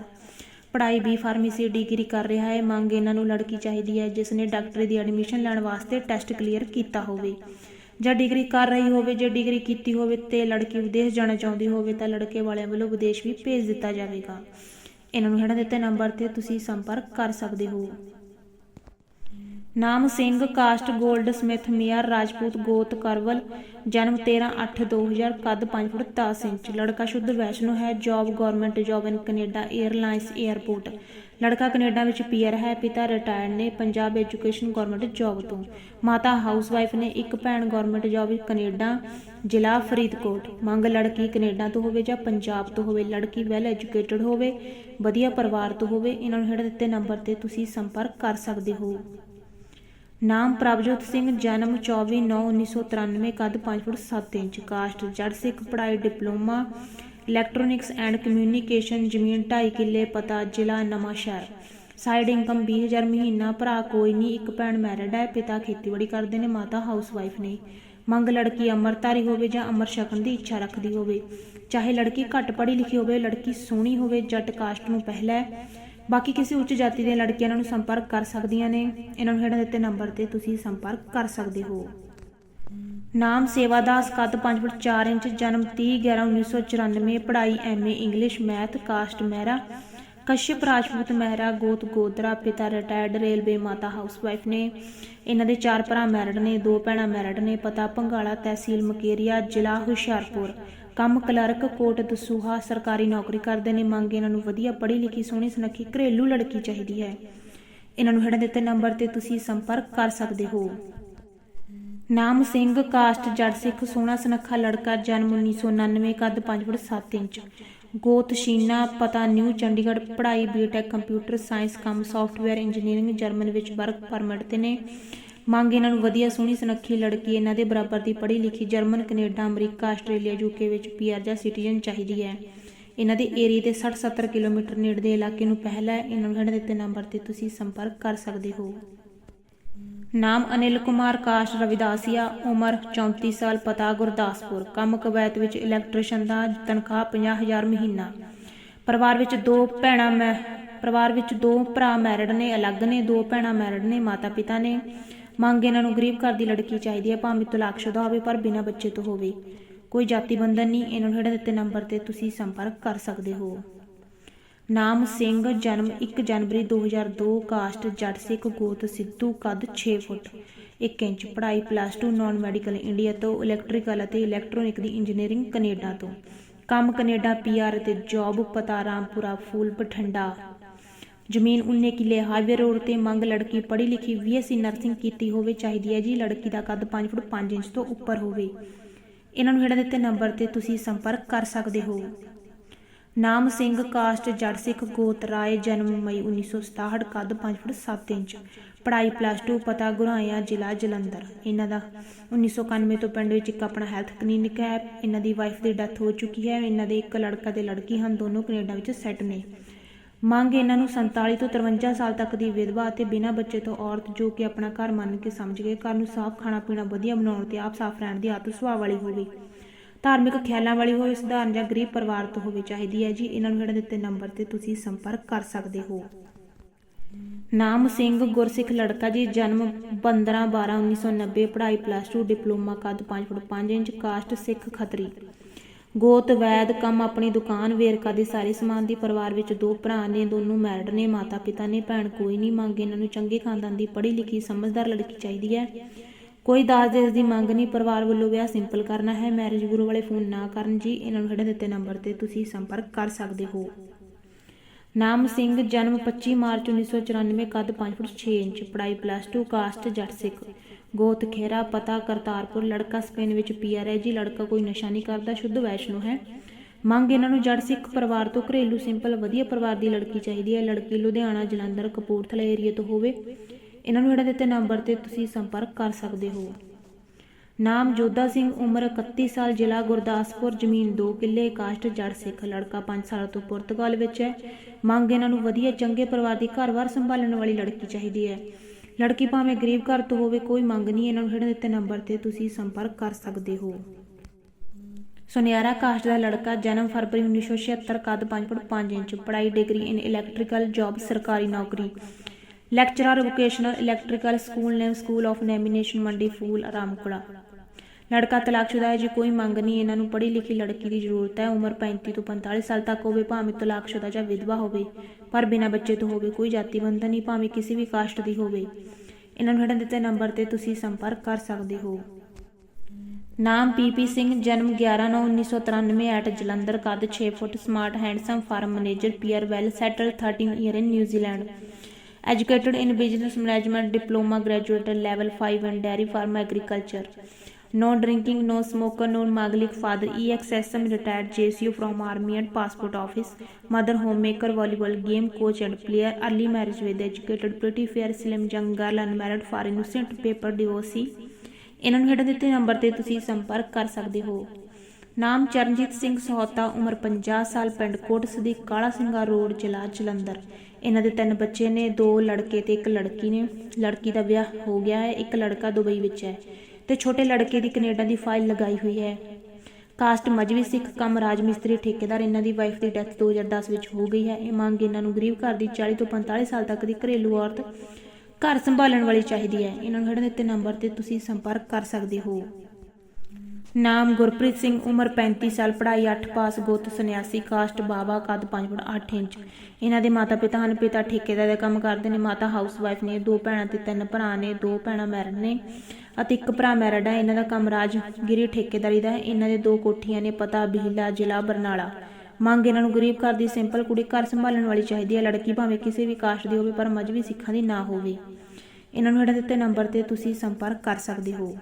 ਪੜ੍ਹਾਈ ਬੀ ਫਾਰਮੇਸੀ ਡਿਗਰੀ ਕਰ ਰਿਹਾ ਹੈ। ਮੰਗ ਇਹਨਾਂ ਨੂੰ ਲੜਕੀ ਚਾਹੀਦੀ ਹੈ, ਜਿਸ ਨੇ ਡਾਕਟਰੀ ਦੀ ਐਡਮਿਸ਼ਨ ਲੈਣ ਵਾਸਤੇ ਟੈਸਟ ਕਲੀਅਰ ਕੀਤਾ ਹੋਵੇ। ਜਾਂ ਡਿਗਰੀ ਕਰ ਰਹੀ ਹੋਵੇ, ਜੇ ਡਿਗਰੀ ਕੀਤੀ ਹੋਵੇ ਤੇ ਲੜਕੀ ਵਿਦੇਸ਼ ਜਾਣਾ ਚਾਹੁੰਦੀ ਹੋਵੇ ਤਾਂ ਲੜਕੇ ਵਾਲਿਆਂ ਵੱਲੋਂ ਵਿਦੇਸ਼ ਵੀ ਭੇਜ ਦਿੱਤਾ ਜਾਵੇਗਾ। ਇਹਨਾਂ ਨੂੰ ਹੇਠਾਂ ਦਿੱਤੇ ਨੰਬਰ ਤੇ ਤੁਸੀਂ ਸੰਪਰਕ ਕਰ ਸਕਦੇ ਹੋ। ਨਾਮ Singh, caste, goldsmith, Mair, Rajput, ਗੋਤ, ਕਰਵਲ, ਜਨਮ 13/8/2000 ਕੱਦ 5 ਫੁੱਟ 10 ਇੰਚ। ਲੜਕਾ ਸ਼ੁੱਧ ਵੈਸ਼ਨੋ ਹੈ, job government job in Canada airlines airport ਲੜਕਾ ਕੈਨੇਡਾ ਵਿੱਚ ਪੀਅਰ ਹੈ, ਪਿਤਾ ਰਿਟਾਇਰਡ ਨੇ ਪੰਜਾਬ ਐਜੂਕੇਸ਼ਨ ਗਵਰਨਮੈਂਟ ਜੌਬ ਤੋਂ। ਮਾਤਾ ਹਾਊਸ ਵਾਈਫ ਨੇ ਇੱਕ ਭੈਣ ਗਵਰਨਮੈਂਟ ਜੌਬ ਵਿੱਚ ਕੈਨੇਡਾ, ਜ਼ਿਲ੍ਹਾ ਫਰੀਦਕੋਟ। ਮੰਗ ਲੜਕੀ ਕੈਨੇਡਾ ਤੋਂ ਹੋਵੇ ਜਾਂ ਪੰਜਾਬ ਤੋਂ ਹੋਵੇ, ਲੜਕੀ ਵੈਲ ਐਜੂਕੇਟਿਡ ਹੋਵੇ, ਵਧੀਆ ਪਰਿਵਾਰ ਤੋਂ ਹੋਵੇ, ਇਹਨਾਂ ਨੂੰ ਹੇਠ ਦਿੱਤੇ ਨੰਬਰ ਤੇ ਤੁਸੀਂ ਸੰਪਰਕ ਕਰ ਸਕਦੇ ਹੋ। ਨਾਮ ਪ੍ਰਭਜੋਤ ਸਿੰਘ, ਜਨਮ 24/9/1993 ਕੱਦ 5 ਫੁੱਟ 7 ਇੰਚ, ਕਾਸਟ, ਜੜ ਸਿੱਖ ਪੜ੍ਹਾਈ, ਡਿਪਲੋਮਾ, ਇਲੈਕਟ੍ਰੋਨਿਕਸ ਐਂਡ ਕਮਿਊਨੀਕੇਸ਼ਨ, ਜ਼ਮੀਨ 2.5 ਕਿੱਲੇ, ਪਤਾ ਜ਼ਿਲ੍ਹਾ ਨਵਾਂਸ਼ਹਿਰ। ਸਾਈਡ ਇਨਕਮ 20000 ਮਹੀਨਾ, ਭਰਾ ਕੋਈ ਨਹੀਂ, ਇੱਕ ਭੈਣ ਮੈਰਿਡ ਹੈ, ਪਿਤਾ ਖੇਤੀਬਾੜੀ ਕਰਦੇ ਨੇ, ਮਾਤਾ ਹਾਊਸਵਾਈਫ ਨੇ। ਮੰਗ ਲੜਕੀ ਅਮਰਤਾਰੀ ਹੋਵੇ ਜਾਂ ਅਮਰ ਛਕਣ ਦੀ ਇੱਛਾ ਰੱਖਦੀ ਹੋਵੇ। ਚਾਹੇ ਲੜਕੀ ਘੱਟ ਪੜ੍ਹੀ ਲਿਖੀ ਹੋਵੇ, ਲੜਕੀ ਸੋਹਣੀ ਹੋਵੇ, ਜੱਟ ਕਾਸਟ ਨੂੰ ਪਹਿਲਾ ਬਾਕੀ ਕਿਸੇ ਉੱਚ ਜਾਤੀ ਦੀਆਂ ਲੜਕੀਆਂ ਇਹਨਾਂ ਨੂੰ ਸੰਪਰਕ ਕਰ ਸਕਦੀਆਂ ਨੇ। ਇਹਨਾਂ ਨੂੰ ਹੇਠਾਂ ਦਿੱਤੇ ਨੰਬਰ ਤੇ ਤੁਸੀਂ ਸੰਪਰਕ ਕਰ ਸਕਦੇ ਹੋ। ਨਾਮ ਸੇਵਾਦਾਸ ਕੱਦ 5 ਫੁੱਟ 4 ਇੰਚ, ਜਨਮ 30/11/1994 ਪੜ੍ਹਾਈ MA English, math, caste Mehra, Kashyap Rajput Mehra, ਗੋਤ ਗੋਦਰਾ, ਪਿਤਾ ਰਿਟਾਇਰਡ ਰੇਲਵੇ ਮਾਤਾ ਹਾਊਸਵਾਈਫ ਨੇ। ਇਹਨਾਂ ਦੇ ਚਾਰ ਭਰਾ ਮੈਰਿਡ ਨੇ, ਦੋ ਭੈਣਾਂ ਮੈਰਿਡ ਨੇ, ਪਤਾ ਭੰਗਾਲਾ ਤਹਿਸੀਲ ਮਕੇਰੀਆ, ਜ਼ਿਲ੍ਹਾ ਹੁਸ਼ਿਆਰਪੁਰ। ਕੰਮ ਕਲਰਕ ਕੋਟ ਦਸੂਹਾ ਸਰਕਾਰੀ ਨੌਕਰੀ ਕਰਦੇ ਨੇ, ਮੰਗ ਇਹਨਾਂ ਨੂੰ ਵਧੀਆ ਪੜ੍ਹੀ ਲਿਖੀ, ਸੋਹਣੀ ਸੁਨੱਖੀ ਘਰੇਲੂ ਲੜਕੀ ਚਾਹੀਦੀ ਹੈ। ਇਹਨਾਂ ਨੂੰ ਹੇਠਾਂ ਦਿੱਤੇ ਨੰਬਰ ਤੇ ਤੁਸੀਂ ਸੰਪਰਕ ਕਰ ਸਕਦੇ ਹੋ। ਨਾਮ ਸਿੰਘ ਕਾਸਟ ਜੜ ਸਿੱਖ, ਸੋਹਣਾ ਸੁਨੱਖਾ ਲੜਕਾ, ਜਨਮ 1999 ਕੱਦ 5 ਫੁੱਟ 7 ਇੰਚ। ਗੋਤ ਸ਼ੀਨਾ, ਪਤਾ ਨਿਊ, ਚੰਡੀਗੜ੍ਹ, ਪੜ੍ਹਾਈ ਬੀਟੈਕ ਕੰਪਿਊਟਰ ਸਾਇੰਸ ਕੰਮ ਸੌਫਟਵੇਅਰ ਇੰਜੀਨੀਅਰਿੰਗ ਜਰਮਨ ਵਿੱਚ ਵਰਕ ਪਰਮਿਟ ਤੇ ਨੇ। ਮੰਗ ਇਹਨਾਂ ਨੂੰ ਵਧੀਆ ਸੋਹਣੀ ਸੁਨੱਖੀ ਲੜਕੀ ਇਹਨਾਂ ਦੇ ਬਰਾਬਰ ਦੀ ਪੜ੍ਹੀ ਲਿਖੀ German, Canada, America, Australia, UK ਵਿੱਚ ਪੀਆਰ ਜਾਂ ਸਿਟੀਜ਼ਨ ਚਾਹੀਦੀ ਹੈ। ਇਹਨਾਂ ਦੇ ਏਰੀਆ ਦੇ 60-70 ਕਿਲੋਮੀਟਰ ਨੇੜੇ ਦੇ ਇਲਾਕੇ ਨੂੰ ਪਹਿਲਾ ਇਹਨਾਂ ਨੂੰ ਹੇਠ ਦਿੱਤੇ ਨੰਬਰ ਤੇ ਤੁਸੀਂ ਸੰਪਰਕ ਕਰ ਸਕਦੇ ਹੋ। ਨਾਮ ਅਨਿਲ ਕੁਮਾਰ, ਕਾਸ਼ ਰਵਿਦਾਸੀਆ, ਉਮਰ 34 ਸਾਲ, ਪਤਾ ਗੁਰਦਾਸਪੁਰ। ਕੰਮ ਕਵੈਤ ਵਿੱਚ ਇਲੈਕਟ੍ਰੀਸ਼ੀਅਨ ਦਾ ਤਨਖਾਹ 50000 ਮਹੀਨਾ। ਪਰਿਵਾਰ ਵਿੱਚ ਦੋ ਭੈਣਾਂ ਮੈਂ, ਪਰਿਵਾਰ ਵਿੱਚ ਦੋ ਭਰਾ ਮੈਰਿਡ ਨੇ, ਅਲੱਗ ਨੇ, ਦੋ ਭੈਣਾਂ ਮੈਰਿਡ ਨੇ ਮਾਤਾ ਪਿਤਾ ਨੇ। ਮੰਗ ਇਹਨਾਂ ਨੂੰ ਗਰੀਬ ਘਰ ਦੀ ਲੜਕੀ ਚਾਹੀਦੀ ਹੈ, ਭਾਵੇਂ ਤਲਾਕਸ਼ੁਦਾ ਹੋਵੇ ਪਰ ਬਿਨਾਂ ਬੱਚੇ ਤੋਂ ਹੋਵੇ। ਕੋਈ ਜਾਤੀ ਬੰਧਨ ਨਹੀਂ, ਇਹਨਾਂ ਨੂੰ ਹੇਠ ਦਿੱਤੇ ਨੰਬਰ ਤੇ ਤੁਸੀਂ ਸੰਪਰਕ ਕਰ ਸਕਦੇ ਹੋ। ਨਾਮ ਸਿੰਘ, ਜਨਮ 1 ਜਨਵਰੀ 2002 ਕਾਸਟ ਜੱਟ ਸਿੱਖ ਗੋਤ ਸਿੱਧੂ, ਕੱਦ 6 ਫੁੱਟ 1 ਇੰਚ, ਪੜ੍ਹਾਈ ਪਲੱਸ 2 ਨਾਨ ਮੈਡੀਕਲ ਇੰਡੀਆ ਤੋਂ ਇਲੈਕਟ੍ਰੀਕਲ ਅਤੇ ਇਲੈਕਟ੍ਰੋਨਿਕ ਦੀ ਇੰਜੀਨੀਅਰਿੰਗ ਕੈਨੇਡਾ ਤੋਂ। ਕੰਮ ਕੈਨੇਡਾ ਪੀਆਰ ਅਤੇ ਜੌਬ ਪਤਾ ਰਾਮਪੁਰਾ, ਫੂਲ ਬਠਿੰਡਾ ਜ਼ਮੀਨ 19 ਕਿੱਲੇ ਹਾਈਵੇ ਰੋਡ ਤੇ ਮੰਗ ਲੜਕੀ ਪੜ੍ਹੀ ਲਿਖੀ ਬੀਐਸਸੀ ਨਰਸਿੰਗ ਕੀਤੀ ਹੋਵੇ, ਚਾਹੀਦੀ ਹੈ ਜੀ ਲੜਕੀ ਦਾ ਕੱਦ 5 ਫੁੱਟ 5 ਇੰਚ ਤੋਂ ਉੱਪਰ ਹੋਵੇ। ਇਹਨਾਂ ਨੂੰ ਹੇਠ ਦਿੱਤੇ ਨੰਬਰ ਤੇ ਤੁਸੀਂ ਸੰਪਰਕ ਕਰ ਸਕਦੇ ਹੋ। ਨਾਮ ਸਿੰਘ, ਕਾਸਟ, ਜੱਟ ਸਿੱਖ, ਗੋਤ ਰਾਏ, ਜਨਮ ਮਈ 1967 ਕੱਦ 5 ਫੁੱਟ 7 ਇੰਚ। ਪੜ੍ਹਾਈ ਪਲੱਸ 2 ਪਤਾ ਗੁਰਾਇਆ, ਜ਼ਿਲ੍ਹਾ ਜਲੰਧਰ। ਇਹਨਾਂ ਦਾ 1991 ਤੋਂ ਪਿੰਡ ਵਿੱਚ ਇੱਕ ਆਪਣਾ ਹੈਲਥ ਕਲੀਨਿਕ ਹੈ। ਇਹਨਾਂ ਦੀ ਵਾਈਫ ਦੀ ਡੈਥ ਹੋ ਚੁੱਕੀ ਹੈ। ਇਹਨਾਂ ਦੇ ਇੱਕ ਲੜਕਾ ਤੇ ਲੜਕੀ ਹਨ। ਦੋਨੋਂ ਕੈਨੇਡਾ ਵਿੱਚ ਸੈੱਟ ਨੇ। ਮੰਗ ਇਹਨਾਂ ਨੂੰ 47 ਤੋਂ 53 ਸਾਲ ਤੱਕ ਦੀ ਵਿਧਵਾ ਅਤੇ ਬਿਨਾਂ ਬੱਚੇ ਤੋਂ ਔਰਤ ਜੋ ਕਿ ਆਪਣਾ ਘਰ ਮੰਨ ਕੇ ਸਮਝ ਕੇ ਘਰ ਨੂੰ ਸਾਫ਼ ਖਾਣਾ ਪੀਣਾ ਵਧੀਆ ਬਣਾਉਣ ਤੇ ਆਪ ਸਾਫ਼ ਰਹਿਣ ਦੀ ਆਦਤ ਸੁਭਾਅ ਵਾਲੀ ਹੋਵੇ। ਧਾਰਮਿਕ ਖਿਆਲਾਂ ਵਾਲੀ ਹੋਵੇ ਸਧਾਰਨ ਜਾਂ ਗਰੀਬ ਪਰਿਵਾਰ ਤੋਂ ਹੋਵੇ ਚਾਹੀਦੀ ਹੈ ਜੀ। ਇਹਨਾਂ ਨੂੰ ਹੇਠ ਦਿੱਤੇ ਨੰਬਰ ਤੇ ਤੁਸੀਂ ਸੰਪਰਕ ਕਰ ਸਕਦੇ ਹੋ। ਨਾਮ ਸਿੰਘ ਗੁਰਸਿੱਖ ਲੜਕਾ ਜੀ, ਜਨਮ 15 12 1990 ਪੜ੍ਹਾਈ ਪਲੱਸ 2 ਡਿਪਲੋਮਾ ਕੱਦ 5 foot 5 inch caste Sikh Khatri. ਗੋਤ, ਵੈਦ, ਕੰਮ ਆਪਣੀ ਦੁਕਾਨ, ਵੇਰਕਾ ਦੇ ਸਾਰੇ ਸਮਾਨ ਦੀ ਪਰਿਵਾਰ ਵਿੱਚ ਦੋ ਭਰਾ ਨੇ, ਦੋਨੋਂ ਮੈਰਿਡ ਨੇ ਮਾਤਾ ਪਿਤਾ ਨੇ, ਭੈਣ ਕੋਈ ਨਹੀਂ ਮੰਗ ਇਹਨਾਂ ਨੂੰ ਚੰਗੇ ਖਾਨਦਾਨ ਦੀ ਪੜ੍ਹੀ ਲਿਖੀ ਸਮਝਦਾਰ ਲੜਕੀ ਚਾਹੀਦੀ ਹੈ। ਕੋਈ ਦਾਜ ਦੇਸ ਦੀ ਮੰਗ ਨਹੀਂ, ਪਰਿਵਾਰ ਵੱਲੋਂ ਵਿਆਹ ਸਿੰਪਲ ਕਰਨਾ ਹੈ, ਮੈਰਿਜ ਗੁਰੂ ਵਾਲੇ ਫੋਨ ਨਾ ਕਰਨ ਜੀ, ਇਹਨਾਂ ਨੂੰ ਹੇਠ ਦਿੱਤੇ ਨੰਬਰ ਤੇ ਤੁਸੀਂ ਸੰਪਰਕ ਕਰ ਸਕਦੇ ਹੋ। ਨਾਮ ਸਿੰਘ, ਜਨਮ 25 ਮਾਰਚ 1994 ਕੱਦ 5 ਫੁੱਟ 6 ਇੰਚ, ਪੜ੍ਹਾਈ ਪਲੱਸ 2 ਕਾਸਟ ਜੱਟ ਸਿੱਖ। ਗੋਤ, ਖੇਰਾ, ਪਤਾ, ਕਰਤਾਰਪੁਰ, ਲੜਕਾ ਸਪੇਨ ਵਿੱਚ ਪੀਆਰ ਹੈ। ਜੀ, ਲੜਕਾ ਕੋਈ ਨਸ਼ਾ ਨਹੀਂ ਕਰਦਾ, ਸ਼ੁੱਧ ਵੈਸ਼ਨੂ ਹੈ। ਮੰਗ ਇਹਨਾਂ ਨੂੰ ਜੜ ਸਿੱਖ ਪਰਿਵਾਰ ਤੋਂ ਘਰੇਲੂ ਸਿੰਪਲ ਵਧੀਆ ਪਰਿਵਾਰ ਦੀ ਲੜਕੀ ਚਾਹੀਦੀ ਹੈ। ਲੜਕੀ ਲੁਧਿਆਣਾ, ਜਲੰਧਰ, ਕਪੂਰਥਲਾ ਏਰੀਆ ਤੋਂ ਹੋਵੇ। ਇਹਨਾਂ ਨੂੰ ਹੇਠ ਦਿੱਤੇ ਨੰਬਰ ਤੇ ਤੁਸੀਂ ਸੰਪਰਕ ਕਰ ਸਕਦੇ ਹੋ। ਨਾਮ ਜੋਧਾ ਸਿੰਘ, ਉਮਰ 31 ਸਾਲ, ਜ਼ਿਲ੍ਹਾ ਗੁਰਦਾਸਪੁਰ, ਜ਼ਮੀਨ 2 ਕਿੱਲੇ, ਕਾਸਟ, ਜੜ ਸਿੱਖ, ਲੜਕਾ 5 ਸਾਲਾਂ ਤੋਂ ਪੁਰਤਗਾਲ ਵਿੱਚ ਹੈ। ਮੰਗ ਇਹਨਾਂ ਨੂੰ ਵਧੀਆ, ਚੰਗੇ ਪਰਿਵਾਰ ਦੀ ਘਰ-ਬਾਰ ਸੰਭਾਲਣ ਵਾਲੀ ਲੜਕੀ ਚਾਹੀਦੀ ਹੈ। ਲੜਕੀ ਭਾਵੇਂ ਗਰੀਬ ਘਰ ਤੋਂ ਹੋਵੇ, ਕੋਈ ਮੰਗ ਨਹੀਂ ਇਹਨਾਂ ਨੂੰ ਹੇਠ ਦਿੱਤੇ ਨੰਬਰ ਤੇ ਤੁਸੀਂ ਸੰਪਰਕ ਕਰ ਸਕਦੇ ਹੋ। ਸੁਨਿਆਰਾ ਕਾਸਟ ਦਾ ਲੜਕਾ ਜਨਮ ਫਰਵਰੀ 1976 ਕੱਦ 5 ਫੁੱਟ 5 ਇੰਚ, ਪੜ੍ਹਾਈ ਡਿਗਰੀ ਇਨ ਇਲੈਕਟ੍ਰੀਕਲ ਜੌਬ ਸਰਕਾਰੀ ਨੌਕਰੀ। Lecturer vocational electrical school name school of ਨੈਮੀਨੇਸ਼ਨ Mandi, Phool ਰਾਮਕੁੜਾ ਲੜਕਾ ਤਲਾਕਸ਼ੁਦਾ ਹੈ, ਜੀ ਕੋਈ ਮੰਗ ਨਹੀਂ, ਇਹਨਾਂ ਨੂੰ ਪੜ੍ਹੀ ਲਿਖੀ ਲੜਕੀ ਦੀ ਜ਼ਰੂਰਤ ਹੈ। ਉਮਰ 35 ਤੋਂ 45 ਸਾਲ ਤੱਕ ਹੋਵੇ, ਭਾਵੇਂ ਤਲਾਕਸ਼ੁਦਾ ਜਾਂ ਵਿਧਵਾ ਹੋਵੇ, ਪਰ ਬਿਨਾਂ ਬੱਚੇ ਤੋਂ ਹੋਵੇ, ਕੋਈ ਜਾਤੀ ਬੰਧਨ ਨਹੀਂ, ਭਾਵੇਂ ਕਿਸੇ ਵੀ ਕਾਸਟ ਦੀ ਹੋਵੇ। ਇਹਨਾਂ ਨੂੰ ਹੇਠਾਂ ਦਿੱਤੇ ਨੰਬਰ ਤੇ ਤੁਸੀਂ ਸੰਪਰਕ ਕਰ ਸਕਦੇ ਹੋ। ਨਾਮ ਪੀਪੀ ਸਿੰਘ, ਜਨਮ 11/9/1993 ਐਟ ਜਲੰਧਰ, ਕੱਦ 6 foot, smart handsome farm manager, PR well settle 13 year in New Zealand educated in business management, diploma graduate, level 5 and dairy farm, agriculture. No drinking no smoker no maglik father exsm retired jcu from army and passport office mother homemaker volleyball game coach and player early marriage with educated pretty fair slim young girl unmarried for innocent paper divorcee ਇਹਨਾਂ ਨੂੰ ਹੇਠ ਦਿੱਤੇ number ਤੇ ਤੁਸੀਂ ਸੰਪਰਕ ਕਰ ਸਕਦੇ ਹੋ ਨਾਮ ਚਰਨਜੀਤ ਸਿੰਘ ਸਹੋਤਾ ਉਮਰ 50 ਸਾਲ ਪਿੰਡ ਕੋਟ ਸਦੀਕ ਕਾਲਾ ਸਿੰਘਾ ਰੋਡ ਜ਼ਿਲ੍ਹਾ ਜਲੰਧਰ ਇਹਨਾਂ ਦੇ ਤਿੰਨ ਬੱਚੇ ਨੇ ਦੋ ਲੜਕੇ ਤੇ ਇੱਕ ਲੜਕੀ ਨੇ ਲੜਕੀ ਦਾ ਵਿਆਹ ਹੋ ਗਿਆ ਹੈ ਇੱਕ ਲੜਕਾ ਦੁਬਈ ਵਿੱਚ ਹੈ ਤੇ ਛੋਟੇ ਲੜਕੇ ਦੀ ਕੈਨੇਡਾ ਦੀ ਫਾਈਲ ਲਗਾਈ ਹੋਈ ਹੈ। ਕਾਸਟ ਮਜਵੀ ਸਿੱਖ ਕੰਮ ਰਾਜ ਮਿਸਤਰੀ ਠੇਕੇਦਾਰ ਇਹਨਾਂ ਦੀ ਵਾਈਫ ਦੀ ਡੈਥ 2010 ਵਿੱਚ ਹੋ ਗਈ ਹੈ। ਇਹ ਮੰਗ ਇਹਨਾਂ ਨੂੰ ਗਰੀਬ ਘਰ ਦੀ 40 ਤੋਂ 45 ਸਾਲ ਤੱਕ ਦੀ ਘਰੇਲੂ ਔਰਤ ਘਰ ਸੰਭਾਲਣ ਵਾਲੀ ਚਾਹੀਦੀ ਹੈ। ਇਹਨਾਂ ਨੂੰ ਹੇਠ ਦਿੱਤੇ ਨੰਬਰ ਤੇ ਤੁਸੀਂ ਸੰਪਰਕ ਕਰ ਸਕਦੇ ਹੋ। ਨਾਮ ਗੁਰਪ੍ਰੀਤ ਸਿੰਘ, ਉਮਰ 35 ਸਾਲ, ਪੜ੍ਹਾਈ 8 ਪਾਸ, ਗੁੱਤ ਸੰਨਿਆਸੀ, ਕਾਸਟ ਬਾਬਾ ਕੱਦ 5 ਫੁੱਟ 8 ਇੰਚ। ਇਹਨਾਂ ਦੇ ਮਾਤਾ ਪਿਤਾ ਹਨ। ਪਿਤਾ ਠੇਕੇਦਾਰ ਦਾ ਕੰਮ ਕਰਦੇ ਨੇ। ਮਾਤਾ ਹਾਊਸ ਵਾਈਫ ਨੇ। ਦੋ ਭੈਣਾਂ ਤੇ ਤਿੰਨ ਭਰਾ ਨੇ। ਦੋ ਭੈਣਾਂ ਮੈਰਿਡ ਨੇ। ਅਤੇ ਇੱਕ ਭਰਾ ਮੈਰਿਡ ਹੈ ਇਹਨਾਂ ਦਾ ਕੰਮ ਰਾਜਗਿਰੀ ਠੇਕੇਦਾਰੀ ਦਾ ਹੈ। ਇਹਨਾਂ ਦੇ ਦੋ ਕੋਠੀਆਂ ਨੇ ਪਤਾ, ਬਿਹਲਾ, ਜ਼ਿਲ੍ਹਾ, ਬਰਨਾਲਾ। ਮੰਗ ਇਹਨਾਂ ਨੂੰ ਗਰੀਬ ਘਰ ਦੀ ਸਿੰਪਲ ਕੁੜੀ ਘਰ ਸੰਭਾਲਣ ਵਾਲੀ ਚਾਹੀਦੀ ਹੈ। ਲੜਕੀ ਭਾਵੇਂ ਕਿਸੇ ਵੀ ਕਾਸਟ ਦੀ ਹੋਵੇ, ਪਰ ਮਜਬੀ ਸਿੱਖਾਂ ਦੀ ਨਾ ਹੋਵੇ। ਇਹਨਾਂ ਨੂੰ ਹੇਠਾਂ ਦਿੱਤੇ ਨੰਬਰ ਤੇ ਤੁਸੀਂ ਸੰਪਰਕ ਕਰ ਸਕਦੇ ਹੋ।